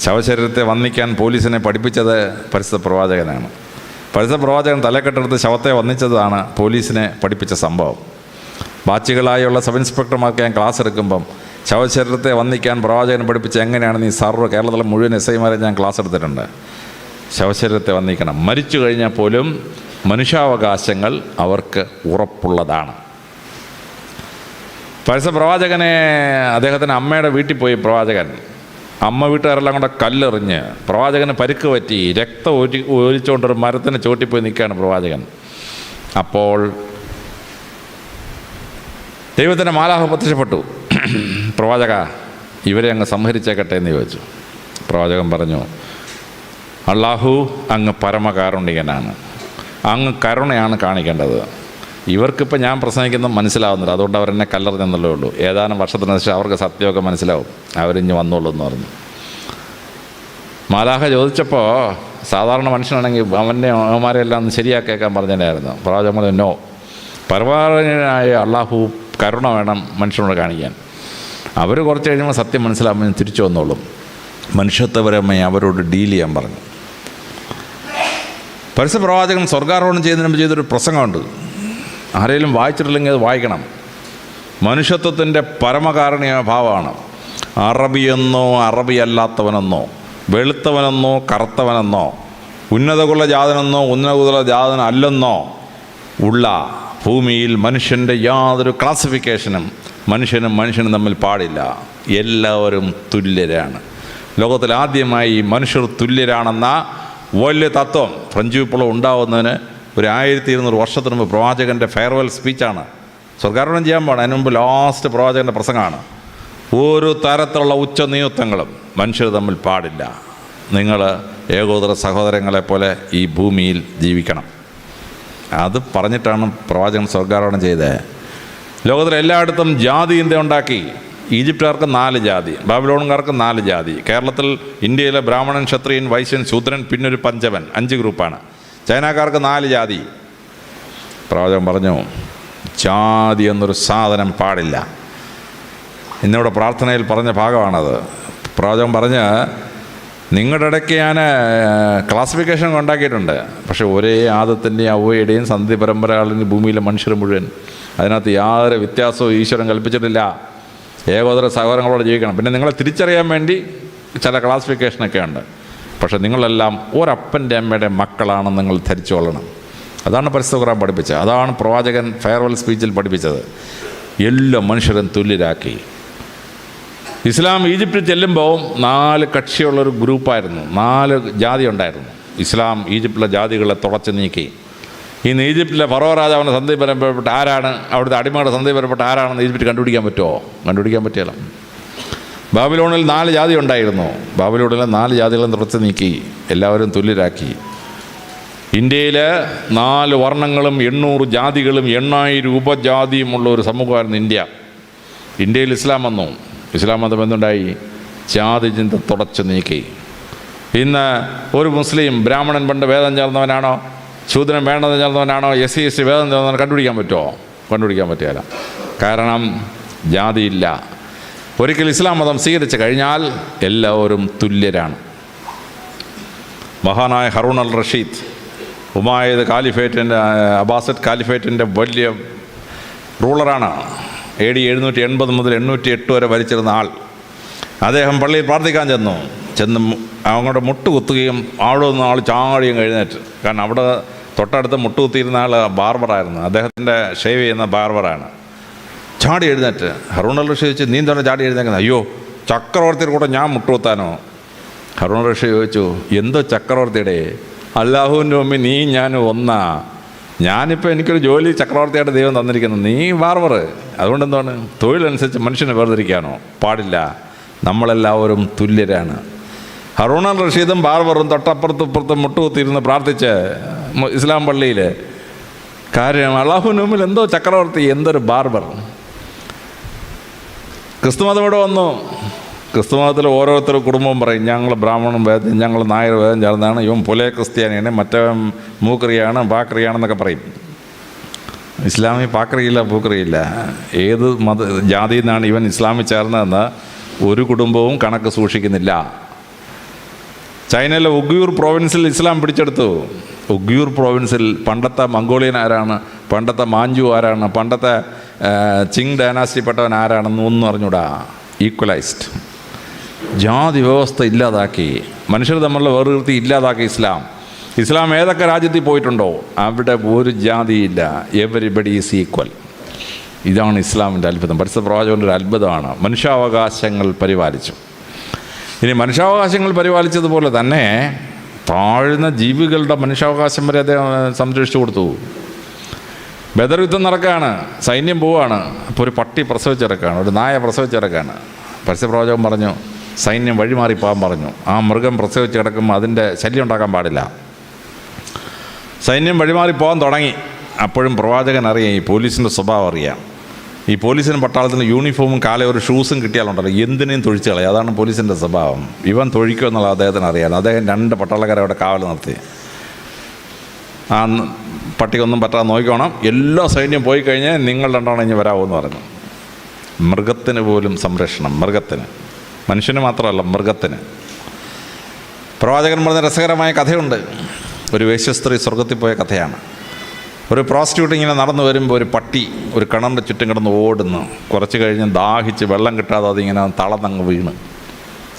ശവശരീരത്തെ വന്നിക്കാൻ പോലീസിനെ പഠിപ്പിച്ചത് പരിസ്ഥ പ്രവാചകനാണ്. പരിസ്ഥ പ്രവാചകൻ തലക്കെട്ടെടുത്ത് ശവത്തെ വന്നിച്ചതാണ് പോലീസിനെ പഠിപ്പിച്ച സംഭവം. ബാച്ചുകളായുള്ള സബ് ഇൻസ്പെക്ടർമാർക്ക് ഞാൻ ക്ലാസ് എടുക്കുമ്പം ശവശരീരത്തെ വന്നിക്കാൻ പ്രവാചകൻ പഠിപ്പിച്ച എങ്ങനെയാണ് നീ സർവ കേരളത്തിലെ മുഴുവൻ എസ് ഐമാരെ ഞാൻ ക്ലാസ് എടുത്തിട്ടുണ്ട്. ശവശരീരത്തെ വന്നിക്കണം മരിച്ചു കഴിഞ്ഞാൽ പോലും മനുഷ്യാവകാശങ്ങൾ അവർക്ക് ഉറപ്പുള്ളതാണ്. പരസ്യ പ്രവാചകനെ അദ്ദേഹത്തിന്റെ അമ്മയുടെ വീട്ടിൽ പോയി പ്രവാചകൻ അമ്മ വീട്ടുകാരെല്ലാം കൂടെ കല്ലെറിഞ്ഞ് പ്രവാചകന് പരുക്ക് പറ്റി രക്തം ഒരി ഒലിച്ചുകൊണ്ടൊരു മരത്തിന് ചോട്ടിപ്പോയി നിൽക്കുകയാണ് പ്രവാചകൻ. അപ്പോൾ ദൈവത്തിന്റെ മാലാഹ പ്രത്യക്ഷപ്പെട്ടു. പ്രവാചക ഇവരെ അങ്ങ് സംഹരിച്ചേക്കട്ടെ എന്ന് ചോദിച്ചു. പ്രവാചകൻ പറഞ്ഞു അള്ളാഹു അങ്ങ് പരമകാരുണികനാണ്. അങ്ങ് കരുണയാണ് കാണിക്കേണ്ടത്. ഇവർക്കിപ്പോൾ ഞാൻ പ്രസംഗിക്കുന്നത് മനസ്സിലാവുന്നില്ല. അതുകൊണ്ട് അവരെന്നെ കല്ലെറിഞ്ഞെന്നുള്ളേ ഉള്ളൂ. ഏതാനും വർഷത്തിന് ശേഷം അവർക്ക് സത്യമൊക്കെ മനസ്സിലാവും. അവരിഞ്ഞ് വന്നോളൂ എന്ന് പറഞ്ഞു. മാലാഹ ചോദിച്ചപ്പോൾ സാധാരണ മനുഷ്യനാണെങ്കിൽ അവന്റെ അവന്മാരെല്ലാം ഒന്ന് ശരിയാക്കിയേക്കാൻ പറഞ്ഞതായിരുന്നു പ്രവാചകൻ നോ. പരമാരനായ അള്ളാഹു കരുണ വേണം മനുഷ്യനോട് കാണിക്കാൻ. അവർ കുറച്ച് കഴിയുമ്പോൾ സത്യം മനസ്സിലാകുമ്പോൾ തിരിച്ചു വന്നോളും. മനുഷ്യത്വപരമായി അവരോട് ഡീൽ ചെയ്യാൻ പറഞ്ഞു. പരസ്യ പ്രവാചകൻ സ്വർഗാരോഹണം ചെയ്യുന്നതിന് മുമ്പ് ചെയ്തൊരു പ്രസംഗമുണ്ട്. ആരെങ്കിലും വായിച്ചിട്ടില്ലെങ്കിൽ അത് വായിക്കണം. മനുഷ്യത്വത്തിന്റെ പരമകാരണീയ ഭാവമാണ്. അറബിയെന്നോ അറബിയല്ലാത്തവനെന്നോ വെളുത്തവനെന്നോ കറുത്തവനെന്നോ ഉന്നതകുല ജാതനെന്നോ ഉന്നതകുല ജാതൻ അല്ലെന്നോ ഉള്ള ഭൂമിയിൽ മനുഷ്യന്റെ യാതൊരു ക്ലാസിഫിക്കേഷനും മനുഷ്യനും മനുഷ്യനും തമ്മിൽ പാടില്ല. എല്ലാവരും തുല്യരാണ്. ലോകത്തിൽ ആദ്യമായി മനുഷ്യർ തുല്യരാണെന്ന വലിയ തത്വം ഫ്രഞ്ച് വിപ്ലവം ഉണ്ടാവുന്നതിന് ഒരു ആയിരത്തി ഇരുന്നൂറ് വർഷത്തിന് മുമ്പ് പ്രവാചകന്റെ ഫെയർവെൽ സ്പീച്ചാണ്. സ്വർഗാരോഹണം ചെയ്യാൻ പാടില്ല അതിന് മുമ്പ് ലാസ്റ്റ് പ്രവാചകന്റെ പ്രസംഗമാണ്. ഒരു തരത്തിലുള്ള ഉച്ചനീയത്വങ്ങളും മനുഷ്യർ തമ്മിൽ പാടില്ല. നിങ്ങൾ ഏകോദര സഹോദരങ്ങളെ പോലെ ഈ ഭൂമിയിൽ ജീവിക്കണം. അത് പറഞ്ഞിട്ടാണ് പ്രവാചകൻ സ്വർഗാരോഹണം ചെയ്തത്. ലോകത്തിലെ എല്ലായിടത്തും ജാതി ഇന്ത്യ ഉണ്ടാക്കി. ഈജിപ്തുകാർക്ക് നാല് ജാതി ബാബിലോണുകാർക്ക് നാല് ജാതി. കേരളത്തിൽ ഇന്ത്യയിലെ ബ്രാഹ്മണൻ ക്ഷത്രിയൻ വൈശ്യൻ ശൂദ്രൻ പിന്നൊരു പഞ്ചവൻ അഞ്ച് ഗ്രൂപ്പാണ്. ചൈനക്കാർക്ക് നാല് ജാതി. പ്രവാചകൻ പറഞ്ഞു ജാതി എന്നൊരു സാധനം പാടില്ല. ഇന്നിവിടെ പ്രാർത്ഥനയിൽ പറഞ്ഞ ഭാഗമാണത്. പ്രവാചകൻ പറഞ്ഞ് നിങ്ങളുടെ ഇടയ്ക്ക് ഞാൻ ക്ലാസിഫിക്കേഷൻ ഉണ്ടാക്കിയിട്ടുണ്ട്. പക്ഷേ ഒരേ ആദത്തിന്റെയും അവയുടെയും സന്ധി പരമ്പരകളിൽ ഭൂമിയിലെ മനുഷ്യർ മുഴുവൻ അതിനകത്ത് യാതൊരു വ്യത്യാസവും ഈശ്വരൻ കൽപ്പിച്ചിട്ടില്ല. ഏകോദര സഹോദരങ്ങളോട് ജീവിക്കണം. പിന്നെ നിങ്ങളെ തിരിച്ചറിയാൻ വേണ്ടി ചില ക്ലാസിഫിക്കേഷനൊക്കെ ഉണ്ട് പക്ഷേ നിങ്ങളെല്ലാം ഒരപ്പന്റെ അമ്മയുടെ മക്കളാണെന്ന് നിങ്ങൾ ധരിച്ചു കൊള്ളണം. അതാണ് പരിസ്ഥിതി ഖുറാൻ പഠിപ്പിച്ചത്. അതാണ് പ്രവാചകൻ ഫെയർവെൽ സ്പീച്ചിൽ പഠിപ്പിച്ചത്. എല്ലാ മനുഷ്യരും തുല്യരാക്കി. ഇസ്ലാം ഈജിപ്തിൽ ചെല്ലുമ്പോൾ നാല് കക്ഷിയുള്ളൊരു ഗ്രൂപ്പായിരുന്നു. നാല് ജാതി ഉണ്ടായിരുന്നു ഇസ്ലാം ഈജിപ്തിലെ ജാതികളെ തുടച്ചു നീക്കി. ഇന്ന് ഈജിപ്തിലെ ഫറോ രാജാവിനെ സന്ധി പരമ്പരപ്പെട്ട ആരാണ്? അവിടുത്തെ അടിമകളുടെ സന്ധി പരമ്പരപ്പെട്ട ആരാണെന്ന് ഈജിപ്തിൽ കണ്ടുപിടിക്കാൻ പറ്റുമോ? കണ്ടുപിടിക്കാൻ പറ്റിയല്ല. ബാബിലോണിൽ നാല് ജാതി ഉണ്ടായിരുന്നു. ബാബിലോണിലെ നാല് ജാതികളും തുടച്ചു നീക്കി എല്ലാവരും തുല്യരാക്കി. ഇന്ത്യയിൽ നാല് വർണങ്ങളും എണ്ണൂറ് ജാതികളും എണ്ണായിരം ഉപജാതിയുമുള്ള ഒരു സമൂഹമായിരുന്നു ഇന്ത്യ. ഇന്ത്യയിൽ ഇസ്ലാം വന്നു. ഇസ്ലാം മതം എന്തുണ്ടായി? ജാതി ചിന്ത തുടച്ചു നീക്കി. ഇന്ന് ഒരു മുസ്ലിം ബ്രാഹ്മണൻ പണ്ട് വേദം ചേർന്നവനാണോ? ശൂദ്രൻ വേണ്ടത് ചേർന്നവനാണോ? എസ് സി എസ് സി വേദം ചേർന്നവൻ കണ്ടുപിടിക്കാൻ പറ്റുമോ? കണ്ടുപിടിക്കാൻ പറ്റുകയില്ല. കാരണം ജാതിയില്ല. ഒരിക്കൽ ഇസ്ലാം മതം സ്വീകരിച്ചു കഴിഞ്ഞാൽ എല്ലാവരും തുല്യരാണ്. മഹാനായ ഹറൂൺ അൽ റഷീദ് ഉമായത് കാലിഫേറ്റിന്റെ അബാസറ്റ് കാലിഫേറ്റിന്റെ വലിയ റൂളറാണ്. എ ഡി എഴുന്നൂറ്റി എൺപത് മുതൽ എണ്ണൂറ്റി എട്ട് വരെ ഭരിച്ചിരുന്ന ആൾ. അദ്ദേഹം പള്ളിയിൽ പ്രാർത്ഥിക്കാൻ ചെന്നു. ചെന്ന് അങ്ങോട്ട് മുട്ട് കുത്തുകയും നിന്ന് ആൾ ചാടിയും കഴിഞ്ഞേറ്റ് കാരണം അവിടെ തൊട്ടടുത്ത് മുട്ട് കുത്തിയിരുന്ന ആൾ ബാർബറായിരുന്നു. അദ്ദേഹത്തിന്റെ ഷേവ് ചെയ്യുന്ന ബാർബറാണ്. ചാടി എഴുന്നേറ്റ്. ഹറൂൺ അൽ റഷീദ് ചോദിച്ചു നീ എന്താണ് ചാടി എഴുന്നേക്കുന്നത്? അയ്യോ ചക്രവർത്തിയുടെ കൂടെ ഞാൻ മുട്ടുകുത്താനോ? ഹറൂൺ റഷീദ് ചോദിച്ചു എന്തോ ചക്രവർത്തിയുടെ? അള്ളാഹുവിന്റെ മുമ്പിൽ നീ ഞാൻ ഒന്നാ. ഞാനിപ്പോൾ എനിക്കൊരു ജോലി ചക്രവർത്തിയായിട്ട് ദൈവം തന്നിരിക്കുന്നു. നീ വാർവർ അതുകൊണ്ട് എന്താണ് തൊഴിലനുസരിച്ച് മനുഷ്യനെ വേർതിരിക്കാനോ? പാടില്ല. നമ്മളെല്ലാവരും തുല്യരാണ്. ഹറൂണൽ റഷീദും ബാർബറും തൊട്ടപ്പുറത്ത് ഇപ്പുറത്ത് മുട്ടുകുത്തിയിരുന്ന് പ്രാർത്ഥിച്ച് ഇസ്ലാം പള്ളിയിൽ കാര്യം അള്ളാഹുവിന് മുമ്പിൽ എന്തോ ചക്രവർത്തി എന്തൊരു ബാർബർ. ക്രിസ്തുമതം ഇവിടെ വന്നു. ക്രിസ്തുമതത്തിൽ ഓരോരുത്തരും കുടുംബവും പറയും ഞങ്ങൾ ബ്രാഹ്മണൻ വേദം ഞങ്ങൾ നായർ വേദം ചേർന്നാണ് ഇവൻ പുലേ ക്രിസ്ത്യാനിയാണ് മറ്റവൻ മൂക്കറിയാണ് പാക്കറിയാണെന്നൊക്കെ പറയും. ഇസ്ലാമി പാക്കറിയില്ല പൂക്കറിയില്ല ഏത് മത ജാതിയിൽ നിന്നാണ് ഇവൻ ഇസ്ലാമിൽ ചേർന്നതെന്ന് ഒരു കുടുംബവും കണക്ക് സൂക്ഷിക്കുന്നില്ല. ചൈനയിലെ ഉഗ്യൂർ പ്രോവിൻസിൽ ഇസ്ലാം പിടിച്ചെടുത്തു. ഉഗ്യൂർ പ്രോവിൻസിൽ പണ്ടത്തെ മംഗോളിയൻ ആരാണ് പണ്ടത്തെ മാഞ്ചു ആരാണ് പണ്ടത്തെ ചിങ് ഡൈനാസ്റ്റിപ്പെട്ടവൻ ആരാണെന്ന് ഒന്നും അറിഞ്ഞൂടാ. ഈക്വലൈസ്ഡ് ജാതി വ്യവസ്ഥ ഇല്ലാതാക്കി. മനുഷ്യർ തമ്മിലുള്ള വേർതിർത്തി ഇല്ലാതാക്കി ഇസ്ലാം. ഇസ്ലാം ഏതൊക്കെ രാജ്യത്തിൽ പോയിട്ടുണ്ടോ അവിടെ ഒരു ജാതിയില്ല എവരിബഡി ഈസ് ഈക്വൽ ഇതാണ് ഇസ്ലാമിന്റെ അത്ഭുതം. പരിസ്ഥിതി പ്രവാചകന്റെ ഒരു അത്ഭുതമാണ്. മനുഷ്യാവകാശങ്ങൾ പരിപാലിച്ചു. ഇനി മനുഷ്യാവകാശങ്ങൾ പരിപാലിച്ചതുപോലെ തന്നെ താഴ്ന്ന ജീവികളുടെ മനുഷ്യാവകാശം വരെ അദ്ദേഹം സംരക്ഷിച്ചു കൊടുത്തു. ബദർ യുദ്ധം നടക്കുകയാണ് സൈന്യം പോവുകയാണ് അപ്പോൾ ഒരു പട്ടി പ്രസവിച്ചിറക്കാണ് ഒരു നായ പ്രസവിച്ചിറക്കാണ്. പരസ്യപ്രവചകം പറഞ്ഞു സൈന്യം വഴിമാറി പോകാൻ പറഞ്ഞു. ആ മൃഗം പ്രസവിച്ച് കിടക്കുമ്പോൾ അതിന്റെ ശല്യം ഉണ്ടാക്കാൻ പാടില്ല. സൈന്യം വഴിമാറി പോകാൻ തുടങ്ങി. അപ്പോഴും പ്രവാചകൻ അറിയാം ഈ പോലീസിന്റെ സ്വഭാവം അറിയാം. ഈ പോലീസിന് പട്ടാളത്തിന് യൂണിഫോമും കാലെ ഒരു ഷൂസും കിട്ടിയാലുണ്ടല്ലോ എന്തിനേയും തൊഴിച്ചു കളയും. അതാണ് പോലീസിന്റെ സ്വഭാവം. ഇവൻ തൊഴിക്കുമെന്നുള്ള അദ്ദേഹത്തിന് അറിയാം അദ്ദേഹം രണ്ട് പട്ടാളക്കാരെ അവിടെ കാവൽ നിർത്തി. ആ ന- പട്ടിക്കൊന്നും പറ്റാതെ നോക്കിക്കോണം. എല്ലാ സൈന്യം പോയി കഴിഞ്ഞാൽ നിങ്ങൾ രണ്ടാണ് ഇനി വരാമെന്ന് പറഞ്ഞു. മൃഗത്തിന് പോലും സംരക്ഷണം മൃഗത്തിന്. മനുഷ്യന് മാത്രമല്ല മൃഗത്തിന്. പ്രവാചകൻ പറഞ്ഞ രസകരമായ കഥയുണ്ട്. ഒരു വേശ്യസ്ത്രീ സ്വർഗത്തിൽ പോയ കഥയാണ്. ഒരു പ്രോസ്റ്റിറ്റ്യൂട്ട് ഇങ്ങനെ നടന്നു വരുമ്പോൾ ഒരു പട്ടി ഒരു കിണറിന്റെ ചുറ്റും കിടന്ന് ഓടുന്നു. കുറച്ച് കഴിഞ്ഞ് ദാഹിച്ച് വെള്ളം കിട്ടാതെ അതിങ്ങനെ തളന്നങ്ങ് വീണ്.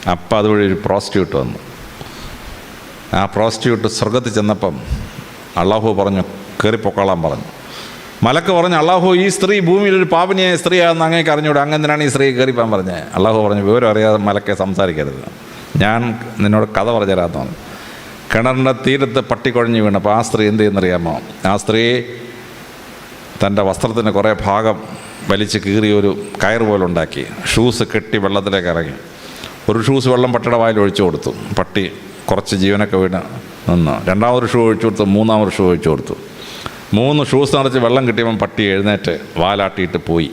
അപ്പം അതുവഴി ഒരു പ്രോസ്റ്റിറ്റ്യൂട്ട് വന്നു. ആ പ്രോസ്റ്റിറ്റ്യൂട്ട് സ്വർഗത്തിൽ ചെന്നപ്പം അള്ളാഹു പറഞ്ഞു കയറിപ്പൊക്കോളാൻ പറഞ്ഞു. മലക്ക് പറഞ്ഞു അള്ളാഹു ഈ സ്ത്രീ ഭൂമിയിൽ ഒരു പാപനിയായ സ്ത്രീയാണെന്ന് അങ്ങേക്ക് അറിഞ്ഞൂടെ. അങ്ങ് എന്തിനാണ് ഈ സ്ത്രീ കയറിപ്പാൻ പറഞ്ഞത് അള്ളാഹു പറഞ്ഞു വിവരം അറിയാതെ മലക്കെ സംസാരിക്കരുത്. ഞാൻ നിന്നോട് കഥ പറഞ്ഞു തരാമെന്ന് കിണറിന്റെ തീരത്ത് പട്ടി കുഴഞ്ഞു വീണപ്പോൾ ആ സ്ത്രീ എന്ത് ചെയ്യുന്നറിയാമോ ആ സ്ത്രീ തന്റെ വസ്ത്രത്തിന്റെ കുറേ ഭാഗം വലിച്ച് കീറി ഒരു കയർ പോലെ ഉണ്ടാക്കി. ഷൂസ് കെട്ടി വെള്ളത്തിലേക്ക് ഇറങ്ങി. ഒരു ഷൂസ് വെള്ളം പട്ടിയുടെ വായിൽ ഒഴിച്ചു കൊടുത്തു. പട്ടി കുറച്ച് ജീവനൊക്കെ വീണ് നിന്ന്. രണ്ടാമതൊരു ഷൂ ഒഴിച്ചു കൊടുത്തു. മൂന്നാമത് ഷൂ ഒഴിച്ചു കൊടുത്തു. മൂന്ന് ഷൂസ് നിറച്ച് വെള്ളം കിട്ടിയപ്പം പട്ടി എഴുന്നേറ്റ് വാലാട്ടിയിട്ട് പോയി.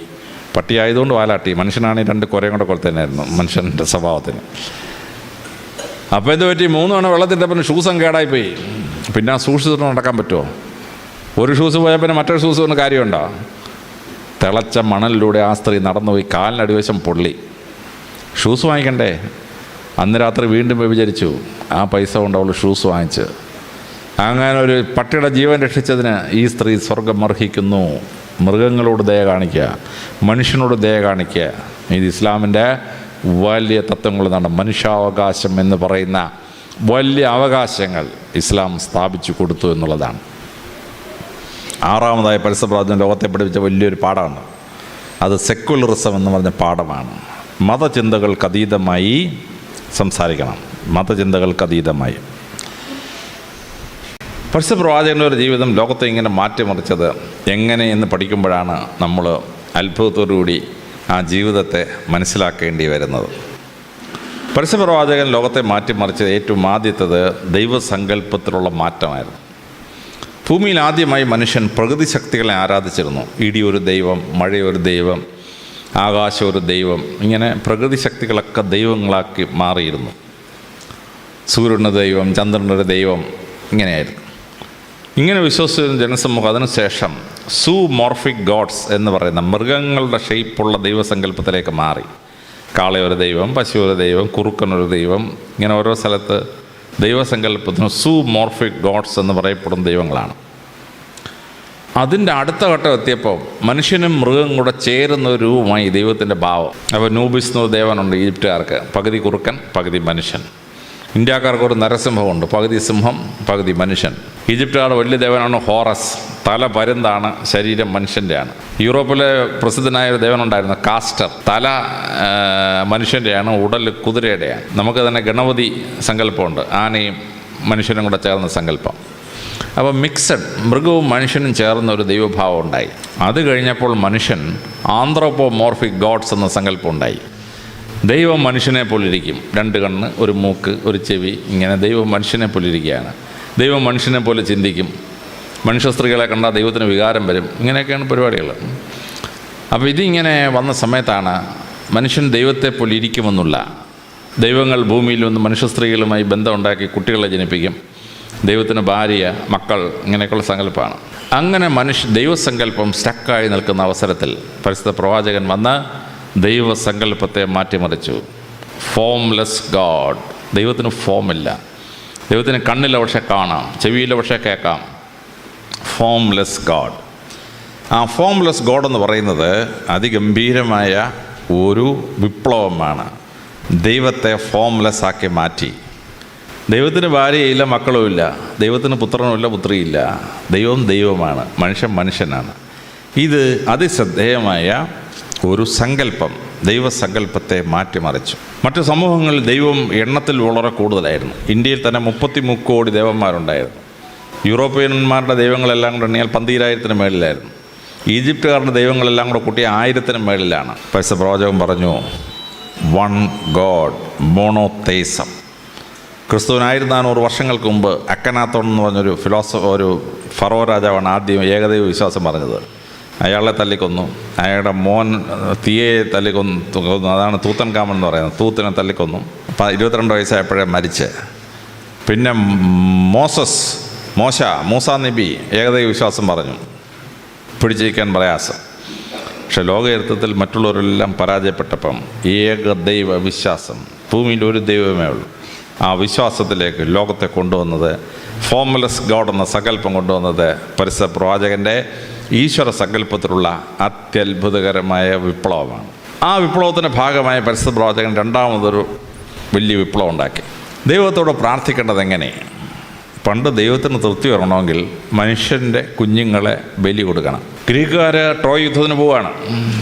പട്ടി ആയതുകൊണ്ട് വാലാട്ടി. മനുഷ്യനാണെങ്കിൽ രണ്ട് കുരയും കൂടെ കൊളുത്തന്നെയായിരുന്നു മനുഷ്യന്റെ സ്വഭാവത്തിന്. അപ്പോൾ എന്ത് പറ്റി? മൂന്ന് തവണ വെള്ളത്തിന്റെ ഷൂസും കേടായിപ്പോയി പിന്നെ ആ സൂക്ഷിച്ചിട്ട് നടക്കാൻ പറ്റുമോ? ഒരു ഷൂസ് പോയാൽ പിന്നെ മറ്റൊരു ഷൂസ് കൊണ്ട് കാര്യമുണ്ടോ? തിളച്ച മണലിലൂടെ ആ സ്ത്രീ നടന്നുപോയി. കാലിനടിവശം പൊള്ളി. ഷൂസ് വാങ്ങിക്കണ്ടേ? അന്ന് രാത്രി വീണ്ടും വ്യഭിചരിച്ചു ആ പൈസ കൊണ്ട് അവൾ ഷൂസ് വാങ്ങിച്ച് അങ്ങനെ ഒരു പട്ടിയുടെ ജീവൻ രക്ഷിച്ചതിന് ഈ സ്ത്രീ സ്വർഗം അർഹിക്കുന്നു. മൃഗങ്ങളോട് ദയ കാണിക്കുക മനുഷ്യനോട് ദയ കാണിക്കുക ഇത് ഇസ്ലാമിന്റെ വലിയ തത്വങ്ങളെന്നാണ് മനുഷ്യാവകാശം എന്ന് പറയുന്ന വലിയ അവകാശങ്ങൾ ഇസ്ലാം സ്ഥാപിച്ചു കൊടുത്തു എന്നുള്ളതാണ്. ആറാമതായി പരിസപ്രാജൻ ലോകത്തെ പഠിപ്പിച്ച വലിയൊരു പാഠമാണ്. അത് സെക്കുലറിസം എന്ന് പറഞ്ഞ പാഠമാണ്. മതചിന്തകൾക്ക് അതീതമായി സംസാരിക്കണം. മതചിന്തകൾക്ക് അതീതമായി. പരിസപ്രവാചകന്റെ ഒരു ജീവിതം ലോകത്തെ ഇങ്ങനെ മാറ്റിമറിച്ചത് എങ്ങനെ എന്ന് പഠിക്കുമ്പോഴാണ് നമ്മൾ അത്ഭുതത്തോടുകൂടി ആ ജീവിതത്തെ മനസ്സിലാക്കേണ്ടി വരുന്നത്. പരസ്യപ്രവാചകൻ ലോകത്തെ മാറ്റിമറിച്ചത് ഏറ്റവും ആദ്യത്തത് ദൈവസങ്കല്പത്തിലുള്ള മാറ്റമായിരുന്നു. ഭൂമിയിൽ ആദ്യമായി മനുഷ്യൻ പ്രകൃതി ശക്തികളെ ആരാധിച്ചിരുന്നു ഇടിയൊരു ദൈവം മഴയൊരു ദൈവം ആകാശം ഒരു ദൈവം ഇങ്ങനെ പ്രകൃതി ശക്തികളൊക്കെ ദൈവങ്ങളാക്കി മാറിയിരുന്നു. സൂര്യനൊരു ദൈവം ചന്ദ്രനൊരു ദൈവം ഇങ്ങനെയായിരുന്നു. ഇങ്ങനെ വിശ്വസിച്ചിരുന്ന ജനസമൂഹം അതിനുശേഷം സൂമോർഫിക് ഗോഡ്സ് എന്ന് പറയുന്ന മൃഗങ്ങളുടെ ഷേപ്പുള്ള ദൈവസങ്കല്പത്തിലേക്ക് മാറി. കാളയൊരു ദൈവം പശു ഒരു ദൈവം കുറുക്കനൊരു ദൈവം ഇങ്ങനെ ഓരോ സ്ഥലത്ത് ദൈവസങ്കല്പത്തിന് സൂമോർഫിക് ഗോഡ്സ് എന്ന് പറയപ്പെടുന്ന ദൈവങ്ങളാണ്. അതിന്റെ അടുത്ത ഘട്ടം എത്തിയപ്പോൾ മനുഷ്യനും മൃഗം കൂടെ ചേരുന്ന ഒരു രൂപമായി ദൈവത്തിന്റെ ഭാവം. അപ്പോൾ നൂബിസ് എന്ന് ദേവനുണ്ട് ഈജിപ്റ്റുകാർക്ക്. പകുതി കുറുക്കൻ പകുതി മനുഷ്യൻ. ഇന്ത്യക്കാർക്ക് ഒരു നരസിംഹമുണ്ട്. പകുതി സിംഹം പകുതി മനുഷ്യൻ. ഈജിപ്തുകാരുടെ വലിയ ദേവനാണ് ഹോറസ്. തല പരുന്താണ് ശരീരം മനുഷ്യന്റെയാണ് യൂറോപ്പിലെ പ്രസിദ്ധനായ ഒരു ദേവനുണ്ടായിരുന്നു കാസ്റ്റർ. തല മനുഷ്യന്റെയാണ് ഉടൽ കുതിരയുടെയാണ്. നമുക്ക് തന്നെ ഗണപതി സങ്കല്പമുണ്ട്. ആനയും മനുഷ്യനും കൂടെ ചേർന്ന സങ്കല്പം. അപ്പോൾ മിക്സഡ് മൃഗവും മനുഷ്യനും ചേർന്ന ഒരു ദൈവഭാവം ഉണ്ടായി. അത് കഴിഞ്ഞപ്പോൾ മനുഷ്യൻ ആന്ത്രോപ്പോമോർഫിക് ഗോഡ്സ് എന്ന സങ്കല്പം ഉണ്ടായി. ദൈവം മനുഷ്യനെ പോലിരിക്കും. രണ്ട് കണ്ണ് ഒരു മൂക്ക് ഒരു ചെവി ഇങ്ങനെ ദൈവം മനുഷ്യനെ പോലിരിക്കുകയാണ്. ദൈവം മനുഷ്യനെ പോലെ ചിന്തിക്കും. മനുഷ്യ സ്ത്രീകളെ കണ്ടാൽ ദൈവത്തിന് വികാരം വരും. ഇങ്ങനെയൊക്കെയാണ് പരിപാടികൾ. അപ്പോൾ ഇതിങ്ങനെ വന്ന സമയത്താണ് മനുഷ്യൻ ദൈവത്തെ പോലെ ഇരിക്കുമെന്നുള്ള ദൈവങ്ങൾ ഭൂമിയിൽ വന്ന് മനുഷ്യ സ്ത്രീകളുമായി ബന്ധമുണ്ടാക്കി കുട്ടികളെ ജനിപ്പിക്കും. ദൈവത്തിന് ഭാര്യ മക്കൾ ഇങ്ങനെയൊക്കെയുള്ള സങ്കല്പമാണ്. അങ്ങനെ മനുഷ്യ ദൈവസങ്കല്പം സ്റ്റക്കായി നിൽക്കുന്ന അവസരത്തിൽ പരിസ്ഥിത പ്രവാചകൻ വന്ന് ദൈവസങ്കല്പത്തെ മാറ്റിമറിച്ചു. ഫോംലെസ് ഗാഡ് ദൈവത്തിന് ഫോമില്ല ദൈവത്തിന് കണ്ണില്ല പക്ഷെ കാണാം ചെവിയില്ല പക്ഷെ കേൾക്കാം. ഫോംലെസ് ഗാഡ് ആ ഫോംലെസ് ഗോഡ് എന്ന് പറയുന്നത് അതിഗംഭീരമായ ഒരു വിപ്ലവമാണ്. ദൈവത്തെ ഫോംലെസ് ആക്കി മാറ്റി. ദൈവത്തിന് ഭാര്യയില്ല മക്കളുമില്ല ദൈവത്തിന് പുത്രനുമില്ല പുത്രിയില്ല ദൈവം ദൈവമാണ്. മനുഷ്യൻ മനുഷ്യനാണ്. ഇത് അതിശ്രദ്ധേയമായ ഒരു സങ്കല്പം ദൈവസങ്കല്പത്തെ മാറ്റിമറിച്ചു. മറ്റു സമൂഹങ്ങളിൽ ദൈവം എണ്ണത്തിൽ വളരെ കൂടുതലായിരുന്നു. ഇന്ത്യയിൽ തന്നെ മുപ്പത്തി മുക്കോടി ദേവന്മാരുണ്ടായിരുന്നു. യൂറോപ്യന്മാരുടെ ദൈവങ്ങളെല്ലാം കൂടെ എണ്ണിയാൽ പന്തീരായിരത്തിന് മേളിലായിരുന്നു. ഈജിപ്തുകാരുടെ ദൈവങ്ങളെല്ലാം കൂടെ കൂട്ടിയ ആയിരത്തിന് മേളിലാണ്. പൈസ പ്രവാചകൻ പറഞ്ഞു വൺ ഗോഡ് മോണോതേസം ക്രിസ്തുവിന് ആയിരത്തി നാനൂറ് വർഷങ്ങൾക്ക് മുമ്പ് അക്കനാത്തോൺ എന്ന് പറഞ്ഞൊരു ഫിലോസഫ ഒരു ഫറോ രാജാവാണ് ആദ്യം ഏകദൈവ വിശ്വാസം പറഞ്ഞത്. അയാളെ തല്ലിക്കൊന്നു. അയാളുടെ മോൻ തീയെ തല്ലിക്കൊന്നു. കൊന്നു അതാണ് തൂത്തൻ കാമൻ എന്ന് പറയുന്നത്. തൂത്തിനെ തല്ലിക്കൊന്നു. അപ്പം ഇരുപത്തിരണ്ട് വയസ്സായപ്പോഴേ മരിച്ച്. പിന്നെ മോസസ് മോശ മൂസ നബി ഏകദൈവ വിശ്വാസം പറഞ്ഞു. പിടിച്ചിരിക്കാൻ പ്രയാസം. പക്ഷെ ലോകയർത്ഥത്തിൽ മറ്റുള്ളവരെല്ലാം പരാജയപ്പെട്ടപ്പം ഏകദൈവ വിശ്വാസം ഭൂമിയിൽ ഒരു ദൈവമേ ഉള്ളൂ. ആ വിശ്വാസത്തിലേക്ക് ലോകത്തെ കൊണ്ടുവന്നത് ഫോംലെസ് ഗോഡ് എന്ന സങ്കല്പം കൊണ്ടുവന്നത് പരിസര പ്രവാചകന്റെ ഈശ്വര സങ്കല്പത്തിലുള്ള അത്യത്ഭുതകരമായ വിപ്ലവമാണ്. ആ വിപ്ലവത്തിന്റെ ഭാഗമായ പരിസ്ഥിതി പ്രവാചകൻ രണ്ടാമതൊരു വലിയ വിപ്ലവം ഉണ്ടാക്കി. ദൈവത്തോട് പ്രാർത്ഥിക്കേണ്ടത് എങ്ങനെ? പണ്ട് ദൈവത്തിന് തൃപ്തി വരണമെങ്കിൽ മനുഷ്യന്റെ കുഞ്ഞുങ്ങളെ ബലി കൊടുക്കണം. ഗ്രീക്കുകാർ ട്രോയ് യുദ്ധത്തിന് പോവുകയാണ്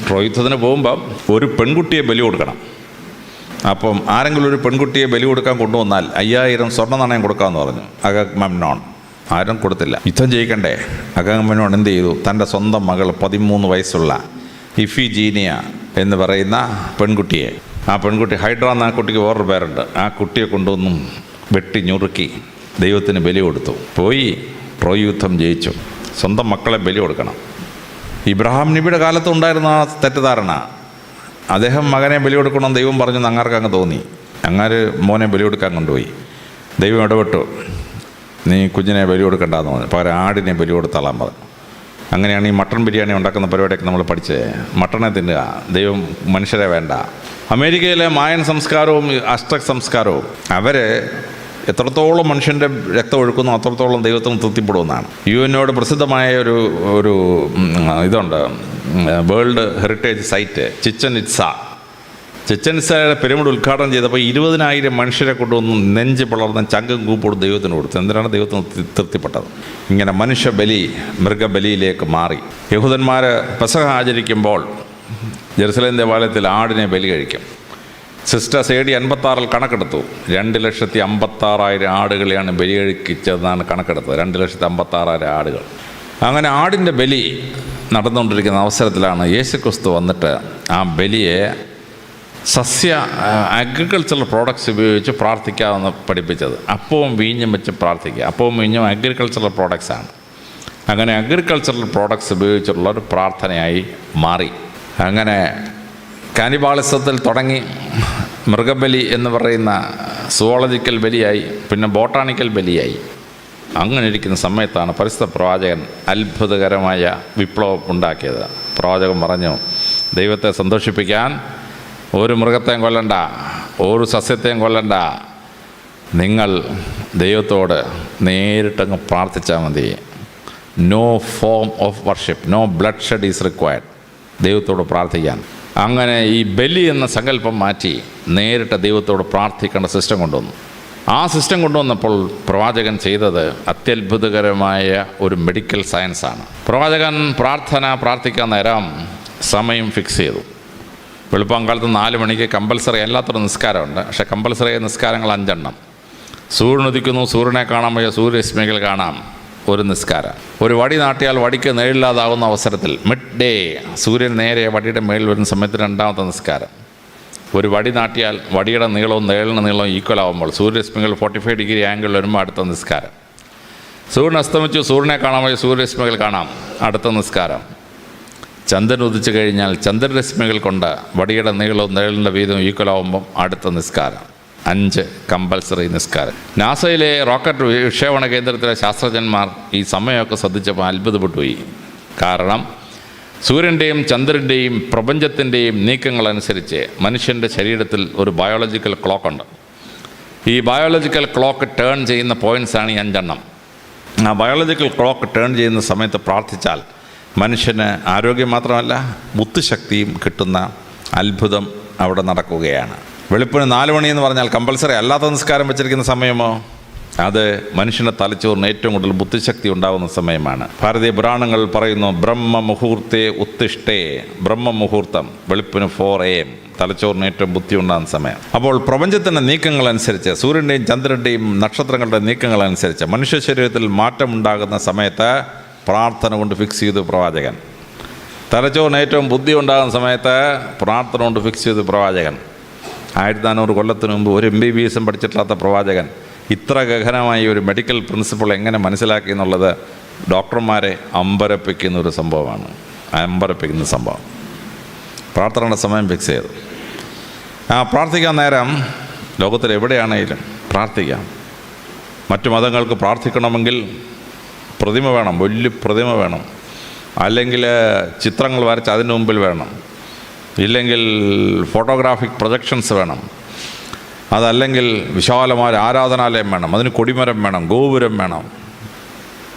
ട്രോയ് യുദ്ധത്തിന് പോകുമ്പം ഒരു പെൺകുട്ടിയെ ബലി കൊടുക്കണം. അപ്പം ആരെങ്കിലും ഒരു പെൺകുട്ടിയെ ബലി കൊടുക്കാൻ കൊണ്ടുവന്നാൽ അയ്യായിരം സ്വർണ നാണയം കൊടുക്കാമെന്ന് പറഞ്ഞു. അഗമംനോൺ ആരും കൊടുത്തില്ല. യുദ്ധം ജയിക്കണ്ടേ? അഗമംനോൺ എന്ത് ചെയ്തു? തന്റെ സ്വന്തം മകൾ പതിമൂന്ന് വയസ്സുള്ള ഇഫിജീനിയ എന്ന് പറയുന്ന പെൺകുട്ടിയെ ആ പെൺകുട്ടി ഹൈഡ്ര എന്ന ആ കുട്ടിക്ക് വേറൊരു പേരുണ്ട്. ആ കുട്ടിയെ കൊണ്ടുവന്നും വെട്ടി ഞുറുക്കി ദൈവത്തിന് ബലി കൊടുത്തു. പോയി പ്രോയുദ്ധം ജയിച്ചു. സ്വന്തം മക്കളെ ബലി കൊടുക്കണം. ഇബ്രാഹിം നബിയുടെ കാലത്ത് ഉണ്ടായിരുന്ന ആ തെറ്റിദ്ധാരണ അദ്ദേഹം മകനെ ബലി കൊടുക്കണം ദൈവം പറഞ്ഞു അങ്ങാർക്ക് അങ്ങ് തോന്നി. അങ്ങാർ മോനെ ബലി കൊടുക്കാൻ കൊണ്ടുപോയി. ദൈവം ഇടപെട്ടു. നീ കുഞ്ഞിനെ ബലി കൊടുക്കണ്ടെന്ന് പറഞ്ഞു. പകരം ആടിനെ ബലി കൊടുത്താളാൻ പറഞ്ഞു. അങ്ങനെയാണ് ഈ മട്ടൺ ബിരിയാണി ഉണ്ടാക്കുന്ന പരിപാടിയൊക്കെ നമ്മൾ പഠിച്ചത് മട്ടണെ തിന്നുക. ദൈവം മനുഷ്യരെ വേണ്ട. അമേരിക്കയിലെ മായൻ സംസ്കാരവും അഷ്ടക് സംസ്കാരവും അവർ എത്രത്തോളം മനുഷ്യന്റെ രക്തം ഒഴുക്കുന്നു അത്രത്തോളം ദൈവത്തിന് തൃപ്തിപ്പെടുമെന്നാണ്. യു എന്നോട് പ്രസിദ്ധമായ ഒരു ഒരു ഇതുണ്ട്. World heritage site Chichen Itza Chichen ഇറ്റ്സയുടെ pyramid ഉദ്ഘാടനം ചെയ്തപ്പോൾ ഇരുപതിനായിരം മനുഷ്യരെ കൊണ്ടുവന്ന് നെഞ്ച് പിളർന്ന ചങ്കും കൂപ്പോട് ദൈവത്തിന് കൊടുത്തു. എന്തിനാണ് ദൈവത്തിന് തൃപ്തിപ്പെട്ടത്? ഇങ്ങനെ മനുഷ്യബലി മൃഗബലിയിലേക്ക് മാറി. യഹൂദന്മാർ പെസഹ ആചരിക്കുമ്പോൾ ജെറുസലേം ദേവാലയത്തിൽ ആടിനെ ബലി കഴിക്കും. സിസ്റ്റർ സേഡി അൻപത്താറിൽ കണക്കെടുത്തു. രണ്ട് ലക്ഷത്തി അമ്പത്താറായിരം ആടുകളെയാണ് ബലി കഴിച്ചതെന്നാണ് കണക്കെടുത്തത്. രണ്ട് ലക്ഷത്തി അമ്പത്താറായിരം ആടുകൾ. അങ്ങനെ ആടിന്റെ ബലി നടന്നുകൊണ്ടിരിക്കുന്ന അവസരത്തിലാണ് യേശുക്രിസ്തു വന്നിട്ട് ആ ബലിയെ സസ്യ അഗ്രികൾച്ചറൽ പ്രോഡക്ട്സ് ഉപയോഗിച്ച് പ്രാർത്ഥിക്കാമെന്ന് പഠിപ്പിച്ചത്. അപ്പവും വീഞ്ഞും വെച്ച് പ്രാർത്ഥിക്കുക. അപ്പവും വീഞ്ഞും അഗ്രികൾച്ചറൽ പ്രോഡക്ട്സാണ് അങ്ങനെ അഗ്രികൾച്ചറൽ പ്രോഡക്ട്സ് ഉപയോഗിച്ചുള്ള ഒരു പ്രാർത്ഥനയായി മാറി. അങ്ങനെ കാനിബാളിസത്തിൽ തുടങ്ങി. മൃഗബലി എന്ന് പറയുന്ന സുവോളജിക്കൽ ബലിയായി പിന്നെ ബോട്ടാണിക്കൽ ബലിയായി. അങ്ങനെ ഇരിക്കുന്ന സമയത്താണ് പരിസ്ഥിത പ്രവാചകൻ അത്ഭുതകരമായ വിപ്ലവം ഉണ്ടാക്കിയത്. പ്രവാചകൻ പറഞ്ഞു ദൈവത്തെ സന്തോഷിപ്പിക്കാൻ ഒരു മൃഗത്തെയും കൊല്ലണ്ട ഒരു സസ്യത്തെയും കൊല്ലണ്ട. നിങ്ങൾ ദൈവത്തോട് നേരിട്ടങ്ങ് പ്രാർത്ഥിച്ചാൽ മതി. No form of worship no bloodshed is required ദൈവത്തോട് പ്രാർത്ഥിക്കാൻ. അങ്ങനെ ഈ ബലി എന്ന സങ്കല്പം മാറ്റി നേരിട്ട് ദൈവത്തോട് പ്രാർത്ഥിക്കേണ്ട സിസ്റ്റം കൊണ്ടുവന്നു. ആ സിസ്റ്റം കൊണ്ടുവന്നപ്പോൾ പ്രവാചകൻ ചെയ്തത് അത്യത്ഭുതകരമായ ഒരു മെഡിക്കൽ സയൻസാണ് പ്രവാചകൻ പ്രാർത്ഥന പ്രാർത്ഥിക്കാൻ നേരം സമയം ഫിക്സ് ചെയ്തു. വെളുപ്പാങ്കാലത്ത് നാല് മണിക്ക് കമ്പൽസറി അല്ലാത്തൊരു നിസ്കാരമുണ്ട്. പക്ഷേ കമ്പൽസറി നിസ്കാരങ്ങൾ അഞ്ചെണ്ണം. സൂര്യൻ ഉദിക്കുന്നു സൂര്യനെ കാണാൻ വയ്യ സൂര്യരശ്മികൾ കാണാം. ഒരു നിസ്കാരം. ഒരു വടി നാട്ടിയാൽ വടിക്ക് നേരില്ലാതാവുന്ന അവസരത്തിൽ മിഡ് ഡേ സൂര്യൻ നേരെ വടിയുടെ മേളിൽ വരുന്ന സമയത്ത് രണ്ടാമത്തെ നിസ്കാരം. ഒരു വടി നാട്ടിയാൽ വടിയുടെ നീളവും നേളിന് നീളവും ഈക്വൽ ആവുമ്പോൾ സൂര്യരശ്മികൾ ഫോർട്ടി ഫൈവ് ഡിഗ്രി ആംഗിൾ വരുമ്പോൾ അടുത്ത നിസ്കാരം. സൂര്യൻ അസ്തമിച്ചു സൂര്യനെ കാണാൻ വയ്യ സൂര്യരശ്മികൾ കാണാം. അടുത്ത നിസ്കാരം. ചന്ദ്രൻ ഉദിച്ചു കഴിഞ്ഞാൽ ചന്ദ്രരശ്മികൾ കൊണ്ട് വടിയുടെ നീളവും നിഴലിന്റെ വീതവും ഈക്വലാവുമ്പം അടുത്ത നിസ്കാരം. അഞ്ച് കമ്പൽസറി നിസ്കാരം. നാസയിലെ റോക്കറ്റ് വിക്ഷേപണ കേന്ദ്രത്തിലെ ശാസ്ത്രജ്ഞന്മാർ ഈ സമയമൊക്കെ ശ്രദ്ധിച്ചപ്പോൾ അത്ഭുതപ്പെട്ടു പോയി കാരണം സൂര്യന്റെയും ചന്ദ്രന്റെയും പ്രപഞ്ചത്തിന്റെയും നീക്കങ്ങളനുസരിച്ച് മനുഷ്യന്റെ ശരീരത്തിൽ ഒരു ബയോളജിക്കൽ ക്ലോക്ക് ഉണ്ട്. ഈ ബയോളജിക്കൽ ക്ലോക്ക് ടേൺ ചെയ്യുന്ന പോയിന്റ്സാണ് ഈ അഞ്ചെണ്ണം. ആ ബയോളജിക്കൽ ക്ലോക്ക് ടേൺ ചെയ്യുന്ന സമയത്ത് പ്രാർത്ഥിച്ചാൽ മനുഷ്യന് ആരോഗ്യം മാത്രമല്ല ബുദ്ധിശക്തിയും കിട്ടുന്ന അത്ഭുതം അവിടെ നടക്കുകയാണ്. വെളുപ്പിന് നാല് മണിയെന്ന് പറഞ്ഞാൽ കമ്പൽസറി അല്ലാത്ത നിസ്കാരം വെച്ചിരിക്കുന്ന സമയമോ? അത് മനുഷ്യനെ തലച്ചോറിന് ഏറ്റവും കൂടുതൽ ബുദ്ധിശക്തി ഉണ്ടാകുന്ന സമയമാണ്. ഭാരതീയ പുരാണങ്ങൾ പറയുന്നു ബ്രഹ്മ മുഹൂർത്തേ ഉത്തിഷ്ടേ ബ്രഹ്മ മുഹൂർത്തം വെളുപ്പിന് ഫോർ എ എം തലച്ചോറിന് ഏറ്റവും ബുദ്ധി ഉണ്ടാകുന്ന സമയം. അപ്പോൾ പ്രപഞ്ചത്തിന്റെ നീക്കങ്ങളനുസരിച്ച് സൂര്യന്റെയും ചന്ദ്രന്റെയും നക്ഷത്രങ്ങളുടെ നീക്കങ്ങളനുസരിച്ച് മനുഷ്യ ശരീരത്തിൽ മാറ്റമുണ്ടാകുന്ന സമയത്ത് പ്രാർത്ഥന കൊണ്ട് ഫിക്സ് ചെയ്തു പ്രവാചകൻ. തലച്ചോറിന് ഏറ്റവും ബുദ്ധി ഉണ്ടാകുന്ന സമയത്ത് പ്രാർത്ഥന കൊണ്ട് ഫിക്സ് ചെയ്തു പ്രവാചകൻ. ആയിരത്തി നാനൂറ് കൊല്ലത്തിന് മുമ്പ് ഒരു എം ബി ബി എസും പഠിച്ചിട്ടില്ലാത്ത പ്രവാചകൻ ഇത്ര ഗഹനമായി ഒരു മെഡിക്കൽ പ്രിൻസിപ്പിൾ എങ്ങനെ മനസ്സിലാക്കി എന്നുള്ളത് ഡോക്ടർമാരെ അമ്പരപ്പിക്കുന്ന ഒരു സംഭവമാണ്. അമ്പരപ്പിക്കുന്ന സംഭവം. പ്രാർത്ഥനയുടെ സമയം ഫിക്സ് ചെയ്തു. ആ പ്രാർത്ഥിക്കാൻ നേരം ലോകത്തിൽ എവിടെയാണെങ്കിലും പ്രാർത്ഥിക്കാം. മറ്റു മതങ്ങൾക്ക് പ്രാർത്ഥിക്കണമെങ്കിൽ പ്രതിമ വേണം വലിയ പ്രതിമ വേണം. അല്ലെങ്കിൽ ചിത്രങ്ങൾ വരച്ച് അതിന് മുമ്പിൽ വേണം. ഇല്ലെങ്കിൽ ഫോട്ടോഗ്രാഫിക് പ്രൊജക്ഷൻസ് വേണം. അതല്ലെങ്കിൽ വിശാലമായ ആരാധനാലയം വേണം അതിന് കൊടിമരം വേണം ഗോപുരം വേണം.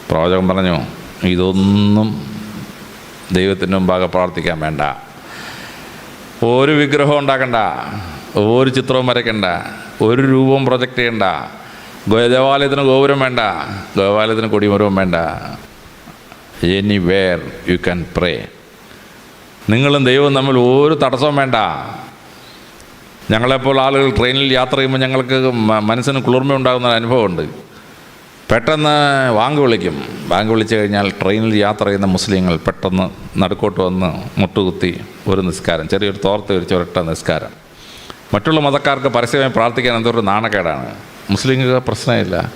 പ്രവാചകൻ പറഞ്ഞു ഇതൊന്നും ദൈവത്തിന്റെ മുമ്പാകെ പ്രാർത്ഥിക്കാൻ വേണ്ട. ഒരു വിഗ്രഹം ഉണ്ടാക്കണ്ട ഒരു ചിത്രവും വരയ്ക്കണ്ട ഒരു രൂപവും പ്രൊജക്റ്റ് ചെയ്യണ്ട. ദേവാലയത്തിന് ഗോപുരം വേണ്ട. ദേവാലയത്തിന് കൊടിമരവും വേണ്ട. Anywhere you can pray നിങ്ങളും ദൈവവും തമ്മിൽ ഒരു തടസ്സവും വേണ്ട. ഞങ്ങളെപ്പോൾ ആളുകൾ ട്രെയിനിൽ യാത്ര ചെയ്യുമ്പോൾ ഞങ്ങൾക്ക് മനസ്സിന് കുളിർമ ഉണ്ടാകുന്ന അനുഭവമുണ്ട് പെട്ടെന്ന് വാങ്ക് വിളിക്കും. വാങ്ക് വിളിച്ചു കഴിഞ്ഞാൽ ട്രെയിനിൽ യാത്ര ചെയ്യുന്ന മുസ്ലിങ്ങൾ പെട്ടെന്ന് നടുക്കോട്ട് വന്ന് മുട്ടുകുത്തി ഒരു നിസ്കാരം ചെറിയൊരു തോർത്ത് ഒരു ചുരട്ട നിസ്കാരം. മറ്റുള്ള മതക്കാർക്ക് പരസ്യമായി പ്രാർത്ഥിക്കാൻ എന്തൊരു നാണക്കേടാണ്. മുസ്ലിങ്ങൾക്ക് പ്രശ്നമില്ല.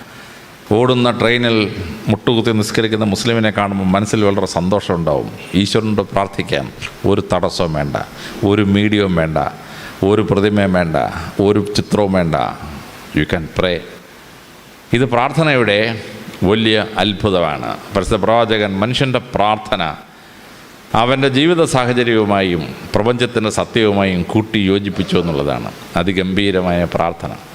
ഓടുന്ന ട്രെയിനിൽ മുട്ടുകുത്തി നിസ്കരിക്കുന്ന മുസ്ലിമിനെ കാണുമ്പോൾ മനസ്സിൽ വളരെ സന്തോഷം ഉണ്ടാവും. ഈശ്വരനോട് പ്രാർത്ഥിക്കാം. ഒരു തടസ്സവും വേണ്ട. ഒരു മീഡിയവും വേണ്ട. ഒരു പ്രതിമയും വേണ്ട. ഒരു ചിത്രവും വേണ്ട. യു ക്യാൻ പ്രേ ഇത് പ്രാർത്ഥനയുടെ വലിയ അത്ഭുതമാണ്. പരസ്യ പ്രവാചകൻ മനുഷ്യന്റെ പ്രാർത്ഥന അവന്റെ ജീവിത സാഹചര്യവുമായും പ്രപഞ്ചത്തിന്റെ സത്യവുമായും കൂട്ടി യോജിപ്പിച്ചു എന്നുള്ളതാണ്. അതിഗംഭീരമായ പ്രാർത്ഥന.